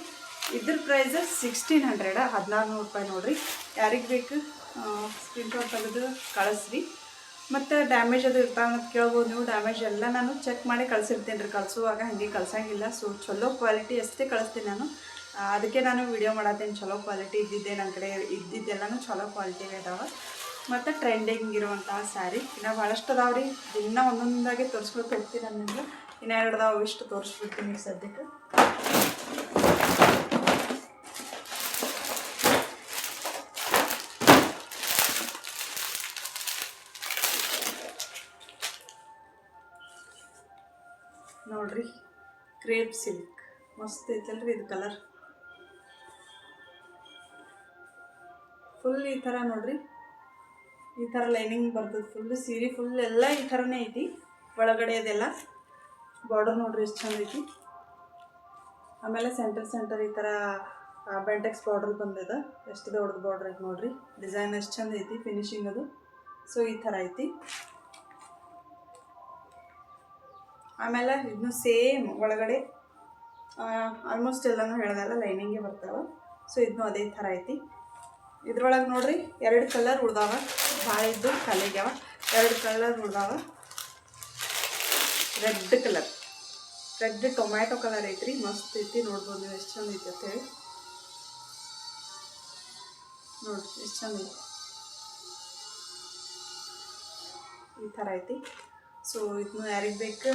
ಇದ್ರ ಪ್ರೈಸ್ ಸಿಕ್ಸ್ಟೀನ್ ಹಂಡ್ರೆಡ್ ಹದಿನಾರು ನೂರು ರೂಪಾಯಿ ನೋಡಿರಿ. ಯಾರಿಗೆ ಬೇಕು ಸ್ಕ್ರೀನ್ಶಾಟ್ ತೆಗೆದು ಕಳಿಸ್ರಿ. ಮತ್ತು ಡ್ಯಾಮೇಜ್ ಅದು ಇರ್ತಾವ ಅಂತ ಕೇಳ್ಬೋದು ನೀವು. ಡ್ಯಾಮೇಜ್ ಎಲ್ಲ ನಾನು ಚೆಕ್ ಮಾಡಿ ಕಳಿಸಿರ್ತೀನಿ ರೀ. ಕಳಿಸುವಾಗ ಹಾಗೆ ಕಳ್ಸಂಗಿಲ್ಲ. ಸೊ ಚಲೋ ಕ್ವಾಲಿಟಿ ಅಷ್ಟೇ ಕಳಿಸ್ತೀನಿ ನಾನು. ಅದಕ್ಕೆ ನಾನು ವಿಡಿಯೋ ಮಾಡತ್ತೀನಿ. ಚಲೋ ಕ್ವಾಲಿಟಿ ಇದ್ದಿದ್ದೆ ನನ್ನ ಕಡೆ ಇದ್ದಿದ್ದೆಲ್ಲನೂ ಚಲೋ ಕ್ವಾಲಿಟಿ ಇದಾವೆ. ಮತ್ತು ಟ್ರೆಂಡಿಂಗ್ ಇರುವಂತಹ ಸ್ಯಾರಿ ಇನ್ನು ಭಾಳಷ್ಟು ಅದಾವೆ ರೀ. ದಿನ ಒಂದೊಂದಾಗಿ ತೋರಿಸ್ಬೇಕು ಹೋಗ್ತೀನಿ ನನ್ನಿಂದ ಇನ್ನು ಎರಡು ಅದಾವೆ, ಇಷ್ಟು ತೋರಿಸ್ಬಿಡ್ತೀನಿ ಸದ್ಯಕ್ಕೆ. ನೋಡ್ರಿ ಕ್ರೇಪ್ ಸಿಲ್ಕ್ ಮಸ್ತ್ ಐತಲ್ರಿ ಇದು ಕಲರ್ ಫುಲ್ ಈ ಥರ ನೋಡ್ರಿ. ಈ ಥರ ಲೈನಿಂಗ್ ಬರ್ತದೆ ಫುಲ್ ಸೀರೆ ಫುಲ್ ಎಲ್ಲ ಈ ಥರನೇ ಐತಿ. ಒಳಗಡೆ ಅದೆಲ್ಲ ಬಾರ್ಡರ್ ನೋಡ್ರಿ ಎಷ್ಟು ಚಂದ ಐತಿ. ಆಮೇಲೆ ಸೆಂಟರ್ ಸೆಂಟರ್ ಈ ಥರ ಬೆಂಟೆಕ್ಸ್ ಬಾರ್ಡರ್ ಬಂದದ. ಎಷ್ಟು ದೊಡ್ಡದು ಬಾರ್ಡ್ರ್ ಐತಿ ನೋಡ್ರಿ. ಡಿಸೈನ್ ಎಷ್ಟು ಚಂದ ಐತಿ ಫಿನಿಶಿಂಗ್ ಅದು. ಸೊ ಈ ಥರ ಐತಿ. ಆಮೇಲೆ ಇದನ್ನು ಸೇಮ್ ಒಳಗಡೆ. ಆಲ್ಮೋಸ್ಟ್ ಎಲ್ಲನೂ ಹೇಳ್ದಲ್ಲ ಲೈನಿಂಗೇ ಬರ್ತಾವೆ. ಸೊ ಇದನ್ನು ಅದೇ ಥರ ಐತಿ. ಇದ್ರೊಳಗೆ ನೋಡ್ರಿ ಎರಡು ಕಲರ್ ಉಳ್ದಾವ. ಭಾಳ ಇದ್ದು ಕಲೆಗ್ಯಾವ. ಎರಡು colour ಉಳ್ದಾವ. Red colour. Red tomato colour ಐತ್ರಿ. ಮಸ್ತ್ ಐತಿ. ನೋಡ್ಬೋದು ನೀವು ಎಷ್ಟು ಚಂದ ಐತಿ ಅಂತೇಳಿ. ನೋಡ್ರಿ, ಎಷ್ಟು ಚಂದ ಈ ಥರ ಐತಿ. ಸೊ ಇದನ್ನು ಯಾರಿಗೆ ಬೇಕು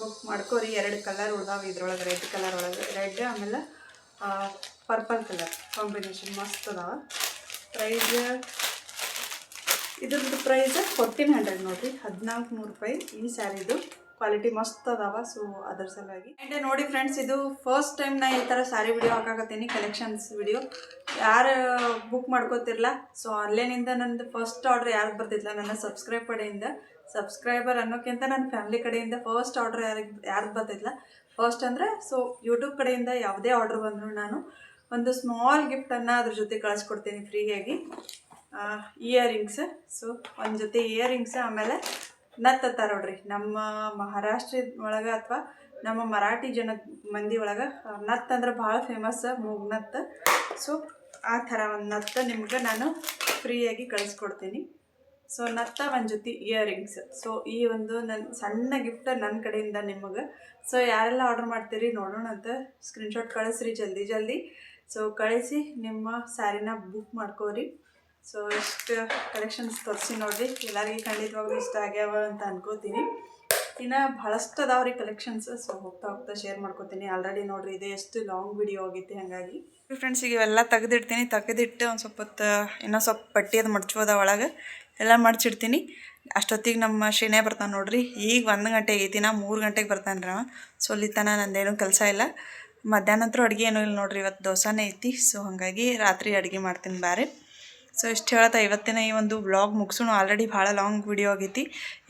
ಬುಕ್ ಮಾಡ್ಕೋರಿ. ಎರಡು ಕಲರ್ ಉಳ್ದಾವ ಇದ್ರೊಳಗೆ. ರೆಡ್ ಕಲರ್ ಒಳಗೆ. ರೆಡ್ ಆಮೇಲೆ ಪರ್ಪಲ್ ಕಲರ್ ಕಾಂಬಿನೇಷನ್ ಮಸ್ತ್ ಅದಾವ. ಪ್ರೈಸ್ ಇದ್ರದ್ದು ಪ್ರೈಸ್ ಫೋರ್ಟೀನ್ ಹಂಡ್ರೆಡ್ ನೋಡ್ರಿ. ಹದಿನಾಲ್ಕು ನೂರು ರೂಪಾಯಿ ಈ ಸ್ಯಾರಿದು ಕ್ವಾಲಿಟಿ ಮಸ್ತ್ ಅದಾವ ಸೊ ಅದರ ಸಲುವಾಗಿ. ಆ್ಯಂಡ್ ನೋಡಿ ಫ್ರೆಂಡ್ಸ್ ಇದು ಫಸ್ಟ್ ಟೈಮ್ ನಾ ಈ ಥರ ಸ್ಯಾರಿ ವಿಡಿಯೋ ಹಾಕಾಕತ್ತೀನಿ ಕಲೆಕ್ಷನ್ಸ್ ವಿಡಿಯೋ ಯಾರು ಬುಕ್ ಮಾಡ್ಕೋತಿರಲ್ಲ ಸೊ ಆನ್ಲೈನಿಂದ ನಂದು ಫಸ್ಟ್ ಆರ್ಡ್ರ್ ಯಾರಿಗೆ ಬರ್ತಿದ್ಲ, ನನ್ನ ಸಬ್ಸ್ಕ್ರೈಬ್ ಕಡೆಯಿಂದ ಸಬ್ಸ್ಕ್ರೈಬರ್ ಅನ್ನೋಕ್ಕಿಂತ ನನ್ನ ಫ್ಯಾಮಿಲಿ ಕಡೆಯಿಂದ ಫಸ್ಟ್ ಆರ್ಡ್ರ್ ಯಾರಿಗೆ ಯಾರ್ದು ಬರ್ತಿದ್ಲ? ಫಸ್ಟ್ ಅಂದರೆ ಸೊ ಯೂಟ್ಯೂಬ್ ಕಡೆಯಿಂದ ಯಾವುದೇ ಆರ್ಡ್ರ್ ಬಂದರೂ ನಾನು. ಒಂದು ಸ್ಮಾಲ್ ಗಿಫ್ಟನ್ನು ಅದ್ರ ಜೊತೆ ಕಳಿಸ್ಕೊಡ್ತೀನಿ ಫ್ರೀಯಾಗಿ ಇಯರಿಂಗ್ಸ್ ಸೊ ಒಂದು ಜೊತೆ ಇಯರಿಂಗ್ಸ್ ಆಮೇಲೆ ನತ್ತ ನೋಡ್ರಿ. ನಮ್ಮ ಮಹಾರಾಷ್ಟ್ರ ಒಳಗೆ ಅಥವಾ ನಮ್ಮ ಮರಾಠಿ ಜನ ಮಂದಿ ಒಳಗೆ ನತ್ ಅಂದ್ರೆ ಭಾಳ ಫೇಮಸ್ ಮೂಗ್ ನತ್. ಸೊ ಆ ಥರ ಒಂದು ನತ್ತ ನಿಮ್ಗೆ ನಾನು ಫ್ರೀಯಾಗಿ ಕಳಿಸ್ಕೊಡ್ತೀನಿ. ಸೊ ನತ್ತ ಒಂದು ಜೊತೆ ಇಯರಿಂಗ್ಸ್ ಸೊ ಈ ಒಂದು ನನ್ನ ಸಣ್ಣ ಗಿಫ್ಟ್ ನನ್ನ ಕಡೆಯಿಂದ ನಿಮಗೆ. ಸೊ ಯಾರೆಲ್ಲ ಆರ್ಡ್ರ್ ಮಾಡ್ತೀರಿ ನೋಡೋಣ ಅಂತ ಸ್ಕ್ರೀನ್ಶಾಟ್ ಕಳಿಸ್ರಿ ಜಲ್ದಿ ಜಲ್ದಿ. ಸೊ ಕಳಿಸಿ, ನಿಮ್ಮ ಸ್ಯಾರಿನ ಬುಕ್ ಮಾಡ್ಕೋರಿ. ಸೊ ಎಷ್ಟು ಕಲೆಕ್ಷನ್ಸ್ ತೋರಿಸಿ ನೋಡಿರಿ. ಎಲ್ಲರಿಗೆ ಖಂಡಿತವಾಗ್ಲೂ ಇಷ್ಟ ಆಗ್ಯಾವ ಅಂತ ಅನ್ಕೋತೀನಿ. ಇನ್ನು ಭಾಳಷ್ಟು ಅದಾವ್ರಿ ಕಲೆಕ್ಷನ್ಸ್ ಸೊ ಹೋಗ್ತಾ ಹೋಗ್ತಾ ಶೇರ್ ಮಾಡ್ಕೋತೀನಿ. ಆಲ್ರೆಡಿ ನೋಡ್ರಿ, ಇದೆ ಎಷ್ಟು ಲಾಂಗ್ ವಿಡಿಯೋ ಆಗೈತಿ ಹಾಗಾಗಿ. ಫ್ರೆಂಡ್ಸ್ ಈಗ ಇವೆಲ್ಲ ತೆಗೆದಿಡ್ತೀನಿ. ತೆಗೆದಿಟ್ಟು ಒಂದು ಸ್ವಲ್ಪ ಹೊತ್ತು ಇನ್ನೂ ಸ್ವಲ್ಪ ಪಟ್ಟಿ ಅದು ಮಡ್ಚೋದ ಒಳಗೆ. ಎಲ್ಲ ಮಡ್ಚಿಡ್ತೀನಿ. ಅಷ್ಟೊತ್ತಿಗೆ ನಮ್ಮ ಶೇನೆ ಬರ್ತಾನೆ ನೋಡ್ರಿ. ಈಗ ಒಂದು ಗಂಟೆ ಐತಿ, ನಾ ಮೂರು ಗಂಟೆಗೆ ಬರ್ತಾನೆ ರೀ ಅವ. ಸೊ ಅಲ್ಲಿ ತನ ನಂದೇನು ಕೆಲಸ ಇಲ್ಲ. ಮಧ್ಯಾಹ್ನ ಅಂತೂ ಅಡುಗೆ ಏನೂ ಇಲ್ಲ ನೋಡ್ರಿ, ಇವತ್ತು ದೋಸಾನೇ ಐತಿ. ಸೊ ಹಾಗಾಗಿ ರಾತ್ರಿ ಅಡುಗೆ ಮಾಡ್ತೀನಿ ಬೇರೆ. ಸೊ ಇಷ್ಟು ಹೇಳ್ತಾ ಇವತ್ತಿನ ಈ ಒಂದು ಬ್ಲಾಗ್ ಮುಗಿಸೋಣ ಆಲ್ರೆಡಿ ಭಾಳ ಲಾಂಗ್ ವಿಡಿಯೋ ಆಗೈತಿ.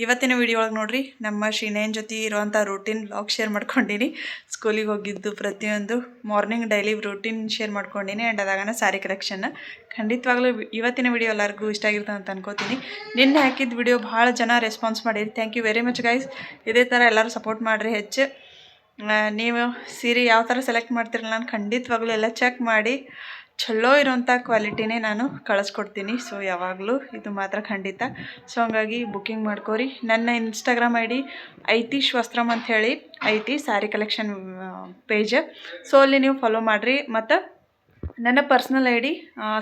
ಇವತ್ತಿನ ವಿಡಿಯೋ ಒಳಗೆ ನೋಡ್ರಿ, ನಮ್ಮ ಶ್ರೀನೇನ್ ಜೊತೆ ಇರುವಂಥ ರೂಟೀನ್ ಬ್ಲಾಗ್ ಶೇರ್ ಮಾಡ್ಕೊಂಡಿನಿ. ಸ್ಕೂಲಿಗೆ ಹೋಗಿದ್ದು ಪ್ರತಿಯೊಂದು ಮಾರ್ನಿಂಗ್ ಡೈಲಿ ರೂಟೀನ್ ಶೇರ್ ಮಾಡ್ಕೊಂಡಿನಿ ಆ್ಯಂಡ್ ಅದಾಗನ ಸಾರಿ ಕಲೆಕ್ಷನ್ ಖಂಡಿತವಾಗ್ಲೂ ಇವತ್ತಿನ ವಿಡಿಯೋ ಎಲ್ಲರಿಗೂ ಇಷ್ಟ ಆಗಿರ್ತದೆ ಅಂತ ಅನ್ಕೋತೀನಿ. ನಿನ್ನೆ ಹಾಕಿದ ವಿಡಿಯೋ ಭಾಳ ಜನ ರೆಸ್ಪಾನ್ಸ್ ಮಾಡಿರಿ thank you very much guys ಇದೇ ಥರ ಎಲ್ಲರೂ ಸಪೋರ್ಟ್ ಮಾಡಿರಿ ಹೆಚ್ಚು. ನೀವು ಸೀರೆ ಯಾವ ಥರ ಸೆಲೆಕ್ಟ್ ಮಾಡ್ತೀರಲ್ಲ ನಾನು ಖಂಡಿತವಾಗ್ಲೂ ಎಲ್ಲ ಚೆಕ್ ಮಾಡಿ. ಚಲೋ ಇರೋಂಥ ಕ್ವಾಲಿಟಿನೇ ನಾನು ಕಳಿಸ್ಕೊಡ್ತೀನಿ. ಸೊ ಯಾವಾಗಲೂ ಇದು ಮಾತ್ರ ಖಂಡಿತ. ಸೊ ಹಂಗಾಗಿ ಬುಕ್ಕಿಂಗ್ ಮಾಡ್ಕೋರಿ. ನನ್ನ Instagram I D Aitish Vastram ಅಂತ ಹೇಳಿ ಐತಿ ಸ್ಯಾರಿ ಕಲೆಕ್ಷನ್ ಪೇಜ್ ಸೊ ಅಲ್ಲಿ ನೀವು ಫಾಲೋ ಮಾಡಿರಿ. ಮತ್ತು ನನ್ನ ಪರ್ಸ್ನಲ್ ಐ ಡಿ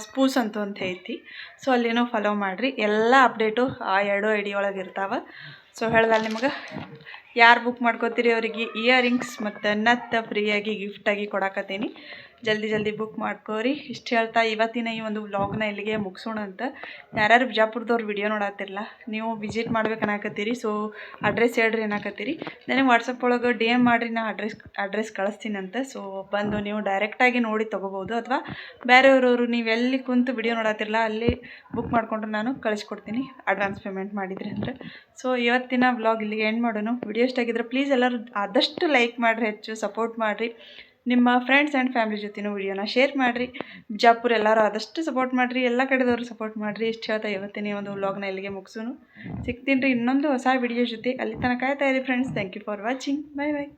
ಸ್ಪೂಸ್ ಅಂತ ಅಂತ ಐತಿ. ಸೊ ಅಲ್ಲಿನೂ ಫಾಲೋ ಮಾಡಿರಿ. ಎಲ್ಲ ಅಪ್ಡೇಟು ಆ ಎರಡು ಐ ಡಿ ಒಳಗೆ ಇರ್ತಾವೆ. ಸೊ ಹೇಳ್ದಲ್ಲ ನಿಮಗೆ? ಯಾರು ಬುಕ್ ಮಾಡ್ಕೋತೀರಿ ಅವರಿಗೆ ಇಯರಿಂಗ್ಸ್ ಮತ್ತು ನತ್ತ ಫ್ರೀಯಾಗಿ ಗಿಫ್ಟಾಗಿ ಕೊಡಾಕತ್ತೀನಿ. ಜಲ್ದಿ ಜಲ್ದಿ ಬುಕ್ ಮಾಡ್ಕೋರಿ. ಇಷ್ಟು ಹೇಳ್ತಾ ಇವತ್ತಿನ ಈ ಒಂದು ವ್ಲಾಗ್ನ ಇಲ್ಲಿಗೆ ಮುಗಿಸೋಣ ಅಂತ. ಯಾರ್ಯಾರು ಬಿಜಾಪುರದವ್ರು ವಿಡಿಯೋ ನೋಡತ್ತಿರಲ್ಲ ನೀವು ವಿಸಿಟ್ ಮಾಡ್ಬೇಕು ಅನ್ನಕತ್ತೀರಿ. ಸೊ ಅಡ್ರೆಸ್ ಹೇಳ್ರಿ ಅನ್ನಕತ್ತೀರಿ. ನನಗೆ ವಾಟ್ಸಪ್ ಒಳಗೆ ಡಿ ಎಂ ಮಾಡಿರಿ, ನಾ ಅಡ್ರೆಸ್ ಅಡ್ರೆಸ್ ಕಳಿಸ್ತೀನಂತೆ ಸೊ ಬಂದು ನೀವು ಡೈರೆಕ್ಟಾಗಿ ನೋಡಿ ತೊಗೋಬೋದು ಅಥವಾ ಬೇರೆಯವ್ರವರು ನೀವು ಎಲ್ಲಿ ಕುಂತು ವಿಡಿಯೋ ನೋಡತ್ತಿರಲ್ಲ ಅಲ್ಲಿ ಬುಕ್ ಮಾಡಿಕೊಂಡ್ರೆ ನಾನು ಕಳಿಸ್ಕೊಡ್ತೀನಿ. ಅಡ್ವಾನ್ಸ್ ಪೇಮೆಂಟ್ ಮಾಡಿದ್ರಿ ಅಂದರೆ. ಸೊ ಇವತ್ತಿನ ವ್ಲಾಗ್ ಇಲ್ಲಿಗೆ ಎಂಡ್ ಮಾಡೋಣ. ವಿಡಿಯೋ ಇಷ್ಟ ಆಗಿದ್ರೆ ಪ್ಲೀಸ್ ಎಲ್ಲರೂ ಆದಷ್ಟು ಲೈಕ್ ಮಾಡಿರಿ, ಹೆಚ್ಚು ಸಪೋರ್ಟ್ ಮಾಡಿರಿ. ನಿಮ್ಮ ಫ್ರೆಂಡ್ಸ್ ಆ್ಯಂಡ್ ಫ್ಯಾಮಿಲಿ ಜೊತೆನೂ ವಿಡಿಯೋನ ಶೇರ್ ಮಾಡಿರಿ. ಬಿಜಾಪುರ ಎಲ್ಲರೂ ಆದಷ್ಟು ಸಪೋರ್ಟ್ ಮಾಡಿರಿ, ಎಲ್ಲ ಕಡೆದವರು ಸಪೋರ್ಟ್ ಮಾಡಿರಿ. ಇಷ್ಟು ಹೇಳ್ತಾ ಇವತ್ತಿನ ಒಂದು ವ್ಲಾಗ್ನ ಇಲ್ಲಿಗೆ ಮುಗಿಸೋನು. ಸಿಗ್ತೀನಿ ರೀ ಇನ್ನೊಂದು ಹೊಸ ವಿಡಿಯೋ ಜೊತೆ. ಅಲ್ಲಿ ತನಕ ಕಾಯ್ತಾ ಇರಿ friends thank you for watching bye bye